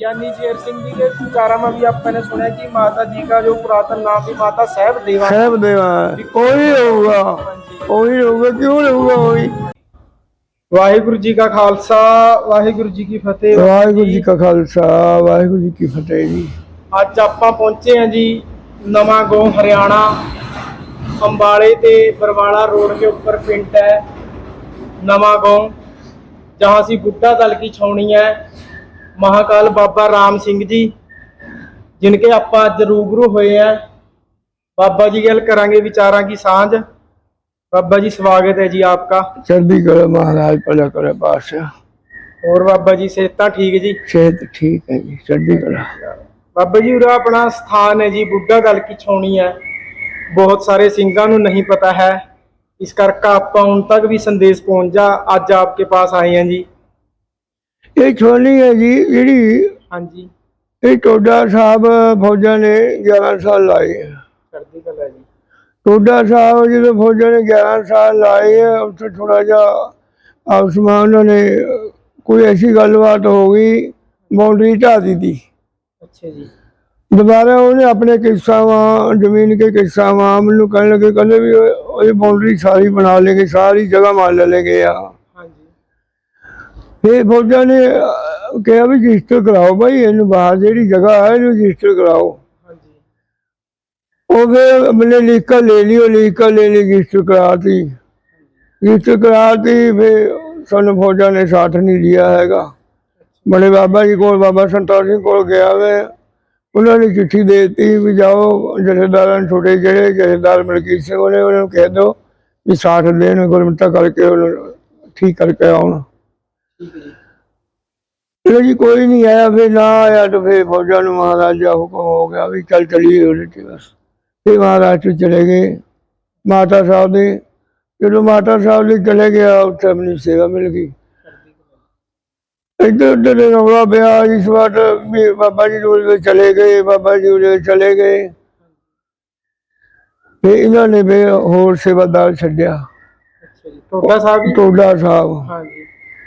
ਗਿਆਨੀ ਜੇਰ ਸਿੰਘ ਜੀ ਦੇ ਵਿਚਾਰਾਂ ਵੀ ਆਪਾਂ ਨੇ ਸੁਣਿਆ ਕਿ ਮਾਤਾ ਜੀ ਦਾ ਜੋ ਪੁਰਾਤਨ ਨਾਮ ਸੀ ਮਾਤਾ ਸਾਹਿਬ ਦੇਵਾ। ਸਾਹਿਬ ਦੇਵਾ ਉਹੀ ਹੋਊਗਾ। ਉਹੀ ਹੋਊਗਾ ਕਿਉਂ ਰਹੂਗਾ ਉਹੀ ਵਾਹਿਗੁਰੂ ਜੀ ਕਾ ਖਾਲਸਾ ਵਾਹਿਗੁਰੂ ਜੀ ਕੀ ਫਤਿਹ। ਵਾਹਿਗੁਰੂ ਜੀ ਕਾ ਖਾਲਸਾ ਵਾਹਿਗੁਰੂ ਜੀ ਕੀ ਫਤਿਹ ਜੀ। ਅੱਜ ਆਪਾਂ ਪਹੁੰਚੇ ਆ ਜੀ ਨਵਾਂ ਗੋ ਹਰਿਆਣਾ ਅੰਬਾਲੇ ਤੇ ਬਰਵਾਲਾ ਰੋਡ ਦੇ ਉੱਪਰ ਪਿੰਡ ਹੈ ਨਵਾਂ ਗੋ ਜਹਾਂ ਸੀ ਬੁੱਢਾ ਦਲ ਕੀ ਛਾਉਣੀ ਹੈ। ਮਹਾਕਾਲ ਬਾਬਾ ਰਾਮ ਸਿੰਘ ਜੀ ਜਿਨਕੇ ਆਪਾਂ ਅੱਜ ਰੂਬਰੂ ਹੋਏ ਆ। ਬਾਬਾ ਜੀ ਗੱਲ ਕਰਾਂਗੇ ਵਿਚਾਰਾਂ ਕੀ ਸਾਂਝ। ਬਾਬਾ ਜੀ ਸਵਾਗਤ ਹੈ ਜੀ ਆਪਕਾ। ਚੜ੍ਹਦੀ ਕਲਾ ਮਹਾਰਾਜ ਭਲਾ ਕਰੇ ਬਾਦਸ਼ਾਹ ਹੋਰ ਬਾਬਾ ਜੀ ਸਿਹਤਾਂ ਠੀਕ ਜੀ? ਸਿਹਤ ਠੀਕ ਹੈ ਜੀ ਚੜ੍ਹਦੀ ਕਲਾ। ਬਾਬਾ ਜੀ ਉਰਾ ਆਪਣਾ ਸਥਾਨ ਹੈ ਜੀ ਬੁੱਢਾ ਗੱਲ ਕੀ ਛੋਣੀ ਹੈ। ਬਹੁਤ ਸਾਰੇ ਸਿੰਘਾਂ ਨੂੰ ਨਹੀਂ ਪਤਾ ਹੈ। ਇਸ ਕਰਕੇ ਆਪਾਂ ਉਨ ਤੱਕ ਵੀ ਸੰਦੇਸ਼ ਪਹੁੰਚਾ ਅੱਜ ਆਪਕੇ ਪਾਸ ਆਏ ਹਾਂ ਜੀ। ਇਹ ਛੋਲੀ ਹੈ ਜੀ ਜਿਹੜੀ ਹਾਂਜੀ। ਇਹ ਟੋਡਾ ਸਾਹਿਬ ਫੌਜਾਂ ਨੇ 11 ਸਾਲ ਲਾਏ ਆ। ਕਰਦੀ ਗੱਲ ਹੈ ਟੋਡਾ ਸਾਹਿਬ ਜਦੋਂ ਫੌਜਾਂ ਨੇ 11 ਸਾਲ ਲਾਏ ਉੱਥੇ ਥੋੜਾ ਜਿਹਾ ਆਪਸ ਉਹਨਾਂ ਨੇ ਕੋਈ ਐਸੀ ਗੱਲਬਾਤ ਹੋ ਗਈ ਬਾਉਂਡਰੀ ਢਾ ਦਿੱਤੀ। ਦੁਬਾਰਾ ਉਹਨੇ ਆਪਣੇ ਕਿਸਾਨਾਂ ਜ਼ਮੀਨ ਕੇ ਕਿਸਾਨਾਂ ਮੈਨੂੰ ਕਹਿਣ ਲੱਗੇ ਕਹਿੰਦੇ ਵੀ ਉਹ ਬਾਉਂਡਰੀ ਸਾਰੀ ਬਣਾ ਲੇਗੇ ਸਾਰੀ ਜਗ੍ਹਾ ਮਾਲ ਲੈ ਲੇਗੇ ਆ। ਫਿਰ ਫੌਜਾਂ ਨੇ ਅਹ, ਕਿਹਾ ਵੀ ਰਜਿਸਟਰ ਕਰਾਓ ਭਾਈ ਇਹਨੂੰ ਬਾਹਰ ਜਿਹੜੀ ਜਗ੍ਹਾ ਹੈ ਇਹਨੂੰ ਰਜਿਸਟਰ ਕਰਾਓ। ਹਾਂਜੀ। ਉਹ ਫਿਰ ਮੈਨੇ ਲਿਖ ਕੇ ਲੈ ਲਈ ਉਹ ਲਿਖ ਕੇ ਲੈ ਲਈ ਰਜਿਸਟਰ ਕਰਾਤੀ। ਰਜਿਸਟਰ ਕਰਾਤੀ ਫਿਰ ਸਾਨੂੰ ਫੌਜਾਂ ਨੇ ਸਾਥ ਨਹੀਂ ਲਿਆ ਹੈਗਾ। ਬੜੇ ਬਾਬਾ ਜੀ ਕੋਲ ਬਾਬਾ ਸੰਤਾਰ ਸਿੰਘ ਕੋਲ ਗਿਆ ਵੇ। ਉਹਨਾਂ ਨੇ ਚਿੱਠੀ ਦੇ ਦਿੱਤੀ ਵੀ ਜਾਓ ਜਥੇਦਾਰਾਂ ਨੂੰ ਛੋਟੇ ਜਿਹੜੇ ਜਥੇਦਾਰ ਮਲਕੀਤ ਸਿੰਘ ਉਹਨੇ ਉਹਨਾਂ ਨੂੰ ਕਹਿ ਦਿਓ ਵੀ ਸਾਥ ਦੇਣ ਗੁਰਮਤਾ ਕਰਕੇ ਉਹਨੂੰ ਠੀਕ ਕਰਕੇ ਆਉਣ। ਠੀਕ ਹੈ ਜੀ। ਕੋਈ ਨਹੀਂ ਆਇਆ ਫਿਰ ਨਾ ਆਇਆ ਤਾਂ ਫਿਰ ਫੌਜਾਂ ਨੂੰ ਮਹਾਰਾਜਾ ਹੁਕਮ ਹੋ ਗਿਆ ਵੀ ਚੱਲ ਚਲੀਏ ਉਹਦੇ ਤੇ ਬਸ। ਫਿਰ ਮਹਾਰਾਜ ਤੋਂ ਚਲੇ ਗਏ। ਮਾਤਾ ਸਾਹਿਬ ਦੇ ਜਦੋਂ ਮਾਤਾ ਸਾਹਿਬ ਦੇ ਚਲੇ ਗਿਆ ਉੱਥੇ ਆਪਣੀ ਸੇਵਾ ਮਿਲ ਗਈ। ਇੱਧਰ ਉੱਧਰ ਦੇ ਰੌਲਾ ਪਿਆ ਇਸ ਵਾਰ ਵੀ ਬਾਬਾ ਜੀ ਉਹਦੇ ਚਲੇ ਗਏ ਬਾਬਾ ਜੀ ਉਹਦੇ ਚਲੇ ਗਏ। ਫਿਰ ਇਹਨਾਂ ਨੇ ਵੀ ਹੋਰ ਸੇਵਾਦਾਰ ਛੱਡਿਆ। ਟੋਡਾ ਸਾਹਿਬ ਟੋਡਾ ਸਾਹਿਬ। ਹਾਂਜੀ।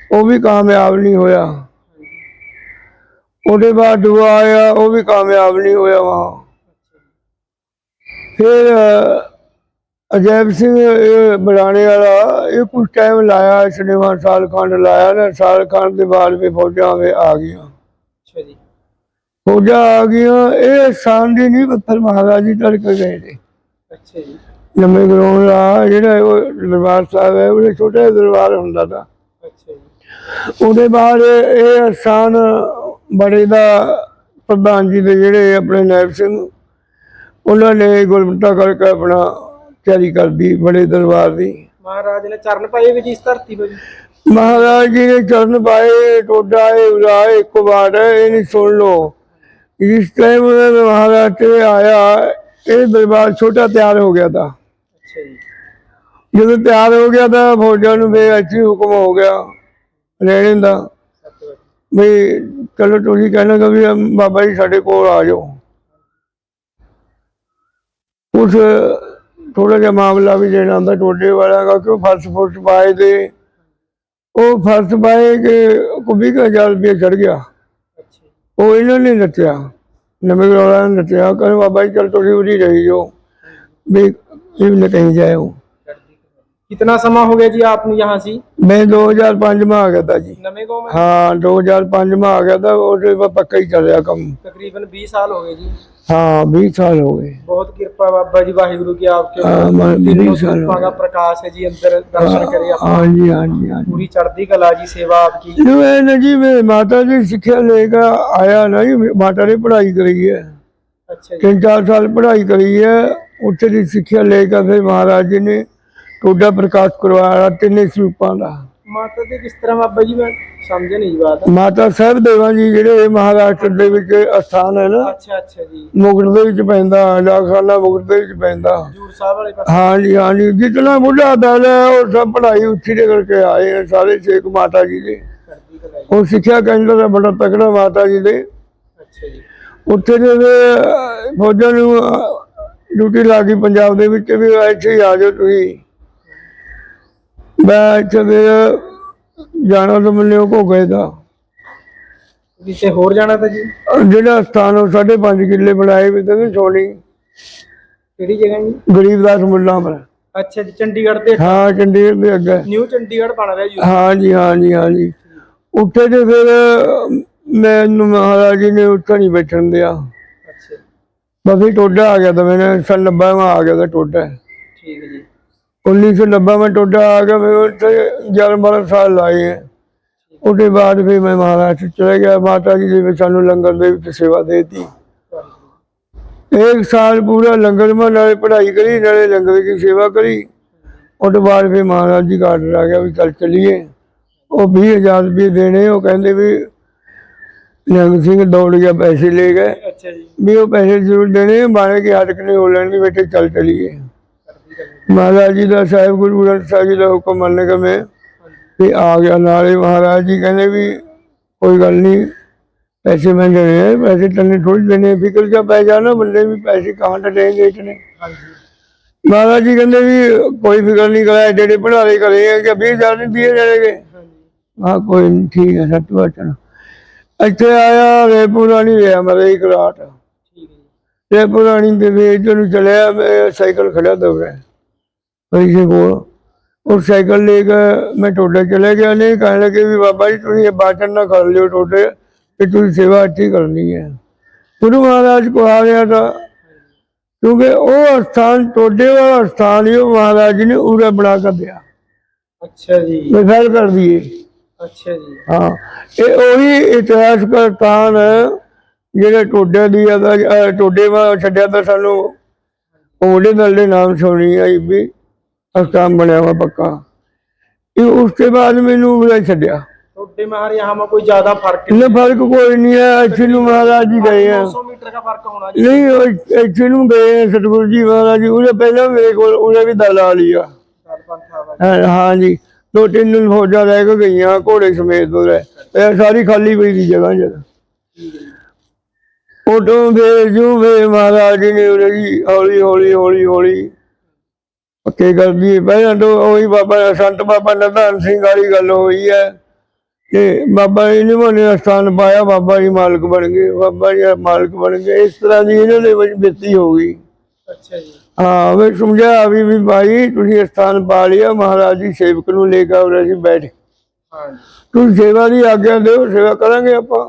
ਉਹ ਵੀ ਕਾਮਯਾਬ ਨਹੀਂ ਹੋਇਆ। ਉਹਦੇ ਬਾਅਦ ਦੂਆ ਆਇਆ ਉਹ ਵੀ ਕਾਮਯਾਬ ਨਹੀਂ ਹੋਇਆ ਵਹਾਂ ਫਿਰ ਅਜੈਬ ਸਿੰਘ ਬੜਾਣੇ ਵਾਲਾ ਇਹ ਕੁਝ ਟਾਈਮ ਲਾਇਆ ਇਸਨੇ ਸਾਲ ਖੰਡ ਲਾਇਆ ਨਾ ਸਾਲ ਖੰਡ ਦੇ ਬਾਅਦ ਵੀ ਫੌਜਾਂ ਵੇ ਆ ਗਈਆਂ। ਅੱਛਾ ਜੀ। ਫੌਜਾਂ ਆ ਗਈਆਂ ਇਹ ਸ਼ਾਨ ਦੀ ਨਹੀਂ ਪੱਥਰ ਮਹਾਰਾਜ ਜੀ ਤੜਕ ਗਏ ਨੇ। ਅੱਛਾ ਜੀ। ਨਵੇਂ ਗਰਾਉਂਡ ਦਾ ਜਿਹੜਾ ਉਹ ਦਰਬਾਰ ਸਾਹਿਬ ਹੈ ਉਹਦੇ ਛੋਟਾ ਦਰਬਾਰ ਹੁੰਦਾ ਤਾ। ਉਹਦੇ ਬਾਅਦ ਇਹ ਸਥਾਨ ਬੜੇ ਦਾ ਪ੍ਰਧਾਨ ਜੀ ਦੇ ਜਿਹੜੇ ਆਪਣੇ ਨਾਇਬ ਸਿੰਘ ਉਹਨਾਂ ਨੇ ਗੁਰਮਤਾ ਕਰਕੇ ਆਪਣਾ ਤਿਆਰੀ ਕਰਦੀ ਬੜੇ ਦਰਬਾਰ ਦੀ। ਮਹਾਰਾਜ ਨੇ ਚਰਨ ਪਾਏ ਵੀ ਜੀ ਇਸ ਧਰਤੀ 'ਤੇ ਜੀ? ਮਹਾਰਾਜ ਜੀ ਨੇ ਚਰਨ ਪਾਏ ਟੋਡਾ ਇਹ ਉਰਾਏ ਇੱਕ ਵਾਰ ਇਹ ਨਹੀਂ ਸੁਣ ਲਓ। ਇਸ ਟਾਈਮ ਉਹਨਾਂ ਮਹਾਰਾਜ ਤੇ ਆਇਆ ਇਹ ਦਰਬਾਰ ਛੋਟਾ ਤਿਆਰ ਹੋ ਗਿਆ ਤਾਂ। ਅੱਛਾ ਜੀ। ਜਦੋਂ ਤਿਆਰ ਹੋ ਗਿਆ ਤਾਂ ਫੌਜਾਂ ਨੂੰ ਅੱਛੀ ਹੁਕਮ ਹੋ ਗਿਆ। ਰਹਿਣ ਦਾ ਵੀ ਚਲੋ ਤੁਸੀਂ ਕਹਿਣਾ ਕਿ ਵੀ ਬਾਬਾ ਜੀ ਸਾਡੇ ਕੋਲ ਆ ਜਾਓ। ਕੁਛ ਥੋੜਾ ਜਿਹਾ ਮਾਮਲਾ ਵੀ ਜਿਹੜਾ ਹੁੰਦਾ ਟੋਡੇ ਵਾਲਾ ਦਾ ਕਿ ਉਹ ਫਰਸ਼ ਫੁਰਸ਼ ਪਾਏ ਤੇ ਉਹ ਫਰਸ਼ ਪਾਏ ਕਿ ਕੁਬੀ ਕਾ ਹਜ਼ਾਰ ਰੁਪਏ ਚੜ ਗਿਆ। ਉਹ ਇਹਨਾਂ ਨੇ ਨੱਚਿਆ। ਨਵੇਂ ਵਾਲਾ ਨੇ ਨੱਚਿਆ। ਕਹਿੰਦੇ ਬਾਬਾ ਜੀ ਚਲ ਤੁਸੀਂ ਉਰੀ ਰਹੀ ਜੋ ਵੀ ਇਹ ਵੀ ਕहीं ਜਾਓ कितना समा हो गया जी आप यहाँ से मैं 2005 में आ गया था जी नवे गाँव में हाँ 2005 में आ गया था और पक्का ही चल रहा कम तकरीबन 20 साल हो गए जी हाँ बीस साल हो गए बहुत कृपा बाबा जी वाहिगुरु की आपके बीस साल का प्रकाश है जी अंदर दर्शन करे हाँ जी हाँ जी हाँ पूरी चढ़ती कला जी सेवा आपकी ना जी मेरे माता जी सिक्ख्या लेकर आया ना जी माता ने पढ़ाई करी है अच्छा तीन चार साल पढ़ाई करी है उत्थे की सिक्ख्या लेकर फिर महाराज जी ने ਟੋਡਾ ਪ੍ਰਕਾਸ਼ ਕਰਵਾਇਆ ਤਿੰਨੇ ਸਰੂਪਾਂ ਦਾ। ਮਾਤਾ ਦੇ ਕਿਸ ਤਰ੍ਹਾਂ ਬਾਬਾ ਜੀ? ਮੈਂ ਸਮਝ ਨਹੀਂ ਬਾਤ। ਮਾਤਾ ਸਾਹਿਬ ਦੇਵਾਂ ਜੀ ਜਿਹੜੇ ਮਹਾਰਾਸ਼ਟਰ ਦੇ ਵਿੱਚ ਅਸਥਾਨ ਹੈ ਨਾ। ਅੱਛਾ ਅੱਛਾ ਜੀ। ਮੁਗਲ ਦੇ ਵਿੱਚ ਪੈਂਦਾ ਡਾਖਾਨਾ ਮੁਗਲ ਦੇ ਵਿੱਚ ਪੈਂਦਾ। ਹਜੂਰ ਸਾਹਿਬ ਵਾਲੇ ਪਾਸੇ। ਹਾਂ ਜੀ ਹਾਂ ਜੀ ਜਿਤਨਾ ਬੁੱਢਾ ਦਲ ਉਹ ਸਭ ਪੜਾਈ ਉੱਚੀ ਦੇ ਕਰਕੇ ਆਏ ਹੈ ਸਾਰੇ ਸੇਖ ਮਾਤਾ ਜੀ ਦੇ। ਉਹ ਸਿੱਖਿਆ ਕੇਂਦਰ ਦਾ ਬੜਾ ਤਕੜਾ ਮਾਤਾ ਜੀ ਦੇ। ਅੱਛਾ ਜੀ। ਉੱਥੇ ਦੇ ਫੌਜਾਂ ਨੂੰ ਡਿਊਟੀ ਲਾ ਗਈ ਪੰਜਾਬ ਦੇ ਵਿੱਚ ਵੀ ਇੱਥੇ ਆ ਜਾਓ ਤੁਸੀਂ। ਮੈਂ ਇੱਥੇ ਫਿਰ ਜਾਣਾ ਤਾਂ ਮੈਨੂੰ ਕੋ ਗਏ ਦਾ ਕਿਤੇ ਹੋਰ ਜਾਣਾ ਤਾਂ ਜੀ? ਜਿਹੜਾ ਸਥਾਨ ਉਹ 5.5 ਕਿੱਲੇ ਬਣਾਏ ਵੀ ਤੇ ਸੋਣੀ ਕਿਹੜੀ ਜਗ੍ਹਾ ਜੀ? ਗਰੀਬਦਾਸ ਮੁੱਲਾਂ ਪਰ ਅੱਛਾ ਜੀ ਚੰਡੀਗੜ੍ਹ ਦੇ ਹਾਂ ਚੰਡੀਗੜ੍ਹ ਦੇ ਅੱਗੇ। ਨਿਊ ਚੰਡੀਗੜ੍ਹ ਬਣ ਰਿਹਾ ਜੀ ਹਾਂ ਜੀ ਹਾਂ ਜੀ ਹਾਂ ਜੀ। ਉੱਥੇ ਤੇ ਫਿਰ ਮੈਨੂੰ ਮਹਾਰਾਜ ਜੀ ਨੇ ਉੱਥੇ ਨਹੀਂ ਬੈਠਣ ਦਿਆ। ਅੱਛਾ ਬਸ ਟੋਡਾ ਆ ਗਿਆ ਤਾਂ ਮੈਨੇ ਸੰਨ 90 ਮਾ ਆ ਗਿਆ ਤਾਂ ਟੋਡਾ। ਠੀਕ ਹੈ ਜੀ। 1990 में टोडा आ गया फिर उससे ग्यारह बारह साल लाए हैं उसके बाद फिर मैं महाराष्ट्र चले गया माता जी ने भी सानू लंगर दे विच सेवा देती एक साल पूरा लंगर में नाले पढ़ाई करी नाले लंगर की सेवा करी उसके बाद फिर महाराज जी का आर्डर आ गया भी चल चलिए वो बीस हजार रुपये देने वो कहते भी निहंग सिंह दौड़ गया पैसे ले गए ਅੱਛਾ ਜੀ भी वो पैसे जरूर देने मारे के हटक नहीं हो लेने बेटे चल चलिए ਕਰਦੀ ਮਹਾਰਾਜ ਜੀ ਦਾ ਸਾਹਿਬ ਗੁਰੂ ਗ੍ਰੰਥ ਸਾਹਿਬ ਜੀ ਦਾ ਹੁਕਮ ਮੰਨ ਕੇ ਮੈਂ ਤੇ ਆ ਗਿਆ ਨਾਲੇ ਮਹਾਰਾਜ ਜੀ ਕਹਿੰਦੇ ਵੀ ਕੋਈ ਗੱਲ ਨਹੀਂ ਪੈਸੇ ਮੈਂ ਦੇਣੇ ਪੈਸੇ ਤੈਨੂੰ ਥੋੜੀ ਦੇਣੇ ਫਿਕਰ ਜਾ ਪੈ ਜਾਣਾ ਬੰਦੇ ਵੀ ਪੈਸੇ ਕਹਾਂ ਟੜੇਗੇ ਇਤਨੇ। ਮਹਾਰਾਜ ਜੀ ਕਹਿੰਦੇ ਵੀ ਕੋਈ ਫਿਕਰ ਨਹੀਂ ਕਰਾਇਆ ਜਿਹੜੇ ਬਣਾਲੇ ਕਰੇਗੇ ਕਿ 20000 ਨਹੀਂ 20000 ਦੇਣਗੇ ਹਾਂ ਕੋਈ ਨਹੀਂ ਠੀਕ ਹੈ ਸੱਤ ਵਚਨ ਇੱਥੇ ਆਇਆ ਵੇ ਪੁਰਾਣੀ ਰਿਹਾ ਮਰੇ ਇੱਕ ਤੇ ਪੁਰਾਣੀ ਦੇ ਵੇਚ ਨੂੰ ਚਲਿਆ ਸਾਈਕਲ ਖੜਿਆ ਦੋ ਕੋਲ ਉਹ ਸਾਈਕਲ ਲੈ ਕੇ ਮੈਂ ਟੋਡੇ ਚਲੇ ਗਿਆ ਨਹੀਂ ਕਹਿਣ ਲੱਗੇ ਵੀ ਬਾਬਾ ਜੀ ਤੁਸੀਂ ਇਹ ਬਾਚਨ ਨਾ ਕਰ ਲਿਓ ਟੋਡੇ ਕਿ ਤੁਸੀਂ ਸੇਵਾ ਅੱਛੀ ਕਰਨੀ ਹੈ। ਗੁਰੂ ਮਹਾਰਾਜ ਕੋ ਆ ਗਿਆ ਤਾਂ ਕਿਉਂਕਿ ਉਹ ਸਥਾਨ ਟੋਡੇ ਵਾਲਾ ਸਥਾਨ ਹੀ ਉਹ ਮਹਾਰਾਜ ਜੀ ਨੇ ਉਰੇ ਬਣਾ ਕੇ ਦਿਆ। ਅੱਛਾ ਜੀ। ਮੈਂ ਫੈਲ ਕਰ ਦਈਏ। ਅੱਛਾ ਜੀ। ਹਾਂ ਇਹ ਉਹੀ ਇਤਿਹਾਸ ਦਾ ਸਥਾਨ ਹੈ ਜਿਹੜੇ ਟੋਡੇ ਦੀ ਅਹ ਟੋਡੇ ਵਾ ਛੱਡਿਆ ਤਾਂ ਸਾਨੂੰ ਉਹਦੇ ਨਾਲ ਦੇ ਨਾਮ ਸੁਣੀ ਆਈ ਵੀ ਅਸਥਾਨ ਬਣਿਆ ਵਾ ਪੱਕਾ ਇਹ ਉਸ ਤੋਂ ਬਾਅਦ ਮੈਨੂੰ ਉਹਦਾ ਛੱਡਿਆ ਤੁਹਾਡੇ ਮਹਾਰ यहाँ में कोई ज्यादा फर्क ਇਹਨੇ ਫਰਕ ਕੋਈ ਨਹੀਂ ਹੈ ਇੱਥੇ ਨੂੰ ਮਹਾਰਾਜ ਜੀ ਗਏ ਆ 900 मीटर का फर्क होना जी ਨਹੀਂ ਉਹ ਇੱਥੇ ਨੂੰ ਗਏ ਆ ਸਤਿਗੁਰੂ ਜੀ ਮਹਾਰਾਜ ਜੀ ਉਹਨੇ ਪਹਿਲਾਂ ਮੇਰੇ ਕੋਲ ਉਹਨੇ ਵੀ ਦਲਾ ਲਿਆ सात पाँच था भाई। ਹਾਂ ਹਾਂ ਜੀ ਦੋ ਤਿੰਨ ਦਿਨ ਫੌਜਾਂ ਰਹਿ ਕੇ ਗਈਆਂ ਘੋੜੇ ਸਮੇਤ ਉਹਦੇ ਇਹ ਸਾਰੀ ਖਾਲੀ ਪਈ ਦੀ ਜਗ੍ਹਾ ਜਦ ठीक है जी ਉਦੋਂ ਫੇਰ ਜੂ ਫੇਰ ਮਹਾਰਾਜ ਜੀ ਨੇ ਉਹਨੇ ਜੀ ਹੌਲੀ ਹੌਲੀ ਹੌਲੀ ਹੌਲੀ ਪੱਕੇ ਗੱਲ ਦੀ ਪਹਿਲਾਂ ਤੋਂ ਉਹੀ ਬਾਬਾ ਸੰਤ ਬਾਬਾ ਨਦਾਨ ਸਿੰਘ ਵਾਲੀ ਗੱਲ ਹੋਈ ਹੈ ਕਿ ਬਾਬਾ ਜੀ ਨੇ ਸਥਾਨ ਪਾਇਆ ਬਾਬਾ ਜੀ ਮਾਲਕ ਬਣ ਗਏ ਬਾਬਾ ਜੀ ਮਾਲਕ ਬਣ ਗਏ ਇਸ ਤਰ੍ਹਾਂ ਦੀ ਇਹਨਾਂ ਦੇ ਵਿੱਚ ਬੀਤੀ ਹੋ ਗਈ। ਅੱਛਾ ਜੀ। ਹਾਂ ਵੇ ਸਮਝਿਆ ਵੀ ਵੀ ਭਾਈ ਤੁਸੀਂ ਸਥਾਨ ਪਾ ਲਿਆ ਮਹਾਰਾਜ ਜੀ ਸੇਵਕ ਨੂੰ ਲੈ ਕੇ ਆਉਣਾ ਸੀ ਬੈਠ ਹਾਂ ਤੁਸੀਂ ਸੇਵਾ ਦੀ ਆਗਿਆ ਦਿਓ ਸੇਵਾ ਕਰਾਂਗੇ ਆਪਾਂ।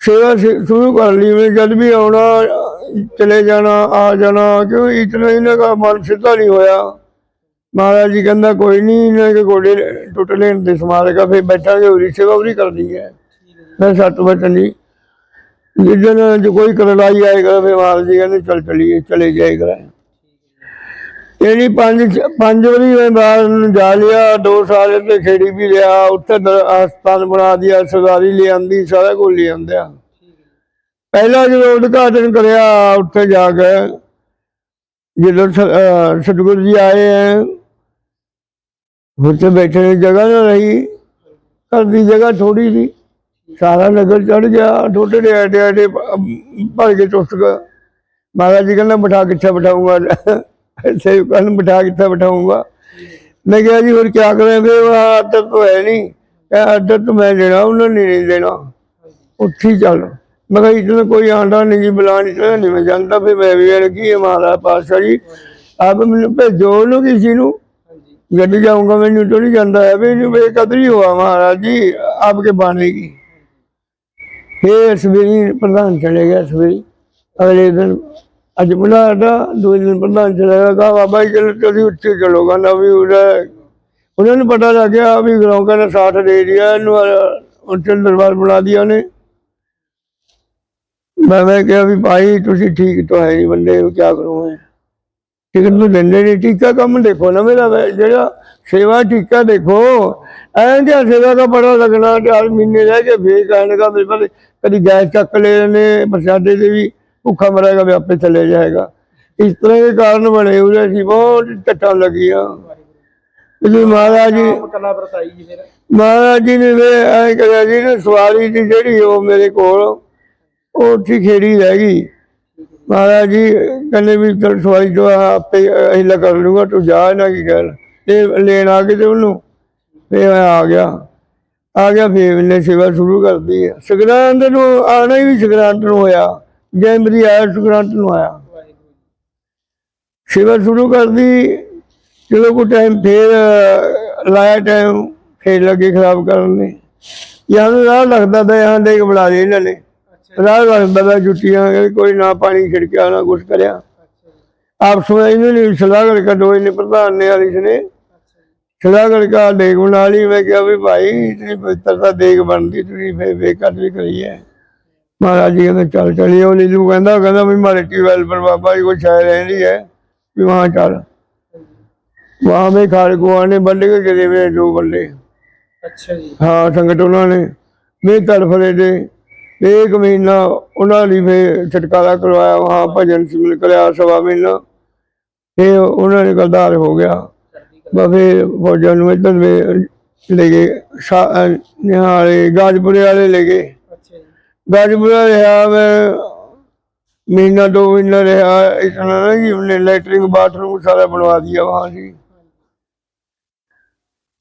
ਸੇਵਾ ਸ਼ੁਰੂ ਕਰ ਲਈ ਜਦ ਵੀ ਆਉਣਾ ਚਲੇ ਜਾਣਾ, ਆ ਜਾਣਾ, ਕਿਉਂ ਇਤਨਾ ਇਹਨਾਂ ਦਾ ਮਨ ਸਿੱਧਾ ਨਹੀਂ ਹੋਇਆ। ਮਹਾਰਾਜ ਜੀ ਕਹਿੰਦਾ, ਕੋਈ ਨਹੀਂ, ਇਹਨਾਂ ਦੇ ਗੋਡੇ ਟੁੱਟ ਲੈਣ ਦੇ ਸਮਾਰੇਗਾ ਫਿਰ ਬੈਠਾਂਗੇ ਉਰੀ ਸੇਵਾ ਉਰੀ ਕਰਨੀ ਹੈ। ਮੈਂ ਸੱਤ ਵਚਨ ਜੀ ਜਿੱਦਣ ਜੋ ਕੋਈ ਕਰਲਾਈ ਆਏਗਾ, ਫਿਰ ਮਹਾਰਾਜ ਜੀ ਕਹਿੰਦੇ, ਚੱਲ ਚਲੀਏ, ਚਲੇ ਜਾਏਗਾ। ਇਹ ਨਹੀਂ ਪੰਜ ਪੰਜ ਵਾਰੀ ਮੈਂ ਬਾਹਰ ਨੂੰ ਜਾ ਲਿਆ, ਦੋ ਸਾਲ ਤੇ ਖੇੜੀ ਵੀ ਲਿਆ, ਉੱਥੇ ਹਸਪਤਾਲ ਬਣਾ ਦਿਆ ਸਰਦਾਰੀ ਲਿਆਂਦੀ, ਸਾਰਾ ਕੁਝ ਲਿਆਂਦਿਆ। ਪਹਿਲਾਂ ਜਦੋਂ ਉਦਘਾਟਨ ਕਰਿਆ, ਉੱਥੇ ਜਾ ਕੇ ਜਦੋਂ ਸਤਿਗੁਰੂ ਜੀ ਆਏ ਹੈ ਉੱਥੇ ਬੈਠੇ ਦੀ ਜਗ੍ਹਾ ਨਾ ਰਹੀ, ਘਰ ਦੀ ਜਗ੍ਹਾ ਥੋੜੀ ਸੀ। ਸਾਰਾ ਨਗਰ ਚੜ ਗਿਆ ਟੋਟੇ ਦੇ ਆਟੇ ਆਟੇ ਭਰ ਕੇ ਚੁੱਕ ਗਿਆ ਮਹਾਰਾਜ ਜੀ ਕਹਿੰਦਾ ਬਿਠਾ ਕਿੱਥੇ ਬਿਠਾਊਂਗਾ? ਸੇਵਕਾਂ ਨੂੰ ਬਿਠਾ ਕਿੱਥੇ ਬਿਠਾਊਂਗਾ? ਮੈਂ ਕਿਹਾ ਜੀ ਹੋਰ ਕੀ ਕਰਾਂ ਵੇ ਉਹ ਆਦਤ ਹੈ ਨਹੀਂ। ਆਦਤ ਮੈਂ ਦੇਣਾ, ਉਹਨਾਂ ਨੇ ਨਹੀਂ ਦੇਣਾ। ਉੱਠੀ ਚੱਲ। ਮੈਂ ਕਿਹਾ ਇਦਾਂ ਕੋਈ ਆਂਡਾ ਨਹੀਂ ਜੀ ਬੁਲਾ ਨਹੀਂ ਸਕਦਾ ਨਹੀਂ ਮੈਂ ਜਾਣਦਾ ਵੀ ਮੈਂ ਵੀ ਯਾਰ ਕੀ ਹੈ ਮਹਾਰਾਜ ਜੀ। ਆਪ ਮੈਨੂੰ ਭੇਜੋ ਉਹਨੂੰ ਕਿਸੇ ਨੂੰ। ਗੱਡੀ ਜਾਊਂਗਾ ਮੈਨੂੰ ਤੋਂ ਜਾਂਦਾ ਹੈ ਵੀ ਇਹਨੂੰ ਬੇਕਦਰੀ ਹੋਆ ਮਹਾਰਾਜ ਜੀ ਆਪਕੇ ਬਾਣੇ ਕੀ ਫੇਰ ਸਵੇਰੀ ਪ੍ਰਧਾਨ ਚਲੇ ਗਿਆ ਸਵੇਰੀ ਅਗਲੇ ਦਿਨ ਅੱਜ ਬੁਲਾਦਾ ਦੋ ਦਿਨ ਪ੍ਰਧਾਨ ਚਲੇ ਗਿਆ ਕਹਾ ਬਾਬਾ ਜੀ ਤੁਸੀਂ ਉੱਥੇ ਚਲੋਗਾ ਨਾ ਵੀ ਉਹਨਾਂ ਨੂੰ ਪਤਾ ਲੱਗ ਗਿਆ ਵੀ ਗਰੌਂਕਾ ਨੇ ਸਾਥ ਦੇ ਦਿਆ ਇਹਨੂੰ ਉੱਚੇ ਦਰਬਾਰ ਬਣਾ ਦਿਆ ਉਹਨੇ। मैं मैं क्या भी भाई तुसी ठीक तो है नहीं बंदे क्या करूँ मैं ਟਿਕਟ ਨੂੰ ਦਿੰਦੇ ਨਹੀਂ ਟੀਕਾ ਕੰਮ ਦੇਖੋ ਨਾ ਮੇਰਾ ਵੈ- ਜਿਹੜਾ ਸੇਵਾ ਟੀਕਾ ਦੇਖੋ ਐਂ ਜਿਹਾ ਸੇਵਾ ਦਾ ਬੜਾ ਲੱਗਣਾ ਚਾਰ ਮਹੀਨੇ ਰਹਿ ਕੇ ਫੇਰ ਕਹਿਣਗਾ ਮੇਰੇ ਕੋਲ ਕਦੀ ਗੈਸ ਚੱਕ ਲੈ ਨੇ ਪ੍ਰਸ਼ਾਦੇ ਦੇ ਵੀ ਭੁੱਖਾ ਮਰੇਗਾ ਵੀ ਆਪੇ ਚਲੇ ਜਾਏਗਾ ਇਸ ਤਰ੍ਹਾਂ ਦੇ ਕਾਰਨ ਬਣੇ ਹੋਏ ਸੀ ਬਹੁਤ ਟੱਟਾਂ ਲੱਗੀਆਂ ਜੀ ਮਹਾਰਾਜ ਜੀ आप कला बताई जी फिर ਮਹਾਰਾਜ ਜੀ ਨੇ ਵੀ ਐਂ ਕਰਿਆ ਜੀ ਨੇ ਸਵਾਰੀ ਦੀ ਜਿਹੜੀ ਉਹ ਮੇਰੇ ਕੋਲ ਉਹ ਉੱਥੇ ਖੇੜੀ ਰਹਿ ਗਈ। ਮਹਾਰਾਜ ਜੀ ਕਹਿੰਦੇ ਵੀ ਚਲ ਸਵਾਰੀ ਜੋ ਆਪੇ ਹਿੱਲਾ ਕਰ ਲੂਗਾ ਤੂੰ ਜਾ ਨਾ ਕੀ ਕਰ ਤੇ ਲੈਣ ਆ ਕੇ ਤੇ ਉਹਨੂੰ ਫੇ ਮੈਂ ਆ ਗਿਆ। ਆ ਗਿਆ, ਫੇਰ ਮੈਨੇ ਸੇਵਾ ਸ਼ੁਰੂ ਕਰਦੀ ਹੈ। ਸੰਗਰਾਂਦ ਨੂੰ ਆਣਾ ਹੀ ਵੀ ਸੰਗਰਾਂਦ ਨੂੰ ਹੋਇਆ। ਜਨਵਰੀ ਆਇਆ, ਸੰਗਰਾਂਦ ਨੂੰ ਆਇਆ। ਸੇਵਾ ਸ਼ੁਰੂ ਕਰਦੀ ਚਲੋ ਕੋ ਟਾਈਮ ਫੇਰ ਲਾਇਆ ਟਾਈਮ ਫੇਰ ਲੱਗੇ ਖਰਾਬ ਕਰਨ ਨੇ ਯਾਰ ਰਾਹ ਲੱਗਦਾ ਤਾਂ ਯਹਾਂ ਦੇ ਬੁਲਾ ਲਏ ਇਹਨਾਂ ਨੇ। ਰਾਹ ਰੰਦਾ ਦਾ ਜੁੱਤੀਆਂ ਕੋਈ ਨਾ ਪਾਣੀ ਛਿੜਕਿਆ ਨਾ ਕੁਛ ਕਰਿਆ। ਆਪਸ ਵਿੱਚ ਇਹਨਾਂ ਨੇ ਸਲਾਹਗੜ ਕਾ ਦੋਏ ਨੇ ਪ੍ਰਧਾਨ ਨੇ ਵਾਲੀ ਨੇ ਸਲਾਹਗੜ ਕਾ ਦੇਗ ਬਣਾ ਮੈਂ ਕਿਹਾ ਵੀ ਭਾਈ ਇਤਨੀ ਪਵਿੱਤਰ ਦਾ ਦੇਗ ਬਣਦੀ ਤੁਸੀਂ ਫੇ ਬੇਕਤ ਵੀ ਕਰੀ ਹੈ। ਮਹਾਰਾਜ ਜੀ ਕਹਿੰਦੇ ਚੱਲ ਚਲਿਓ ਨੀਲੂ ਕਹਿੰਦਾ ਕਹਿੰਦਾ ਵੀ ਮਾਰੇ ਟੀਵੈਲ ਪਰ ਬਾਬਾ ਜੀ ਕੋਈ ਛਾਇ ਰਹਿਣੀ ਹੈ। ਵੀ ਵਾਂ ਚੱਲ। ਵਾਹ ਮੈਂ ਖਾਲ ਕੋਆ ਨੇ ਬੰਦੇ ਕੇ ਕਿਤੇ ਵੇ ਦੋ ਬੰਦੇ। ਅੱਛਾ ਜੀ। ਹਾਂ ਸੰਗਤ ਉਹਨਾਂ ਨੇ। ਮੇ ਤੜਫੜੇ ਦੇ ਤੇ ਇੱਕ ਮਹੀਨਾ ਉਹਨਾਂ ਲਈ ਫੇਰ ਛਟਕਾਰਾ ਕਰਵਾਇਆ ਵਹਾਂ ਭਜਨ ਸਿਮਰਨ ਕਰਿਆ ਸਵਾ ਮਹੀਨਾ। ਤੇ ਉਹਨਾਂ ਨੇ ਗਲਦਾਰ ਹੋ ਗਿਆ। ਬਫੇ ਫੌਜਾਂ ਨੂੰ ਇੱਧਰ ਵੀ ਲੈ ਗਏ ਨਿਹਾਲੇ ਗਾਜਪੁਰੇ ਵਾਲੇ ਲੈ ਗਏ। ਗਾਜਪੁਰੇ ਰਿਹਾ ਮੈਂ ਮਹੀਨਾ ਦੋ ਮਹੀਨਾ ਰਿਹਾ। ਇਸ ਨਾਲ ਨਾ ਜੀ ਉਹਨੇ ਲੈਟਰਿੰਗ ਬਾਥਰੂਮ ਸਾਰਾ ਬਣਵਾ ਦਿਆ ਵਹਾਂ ਜੀ।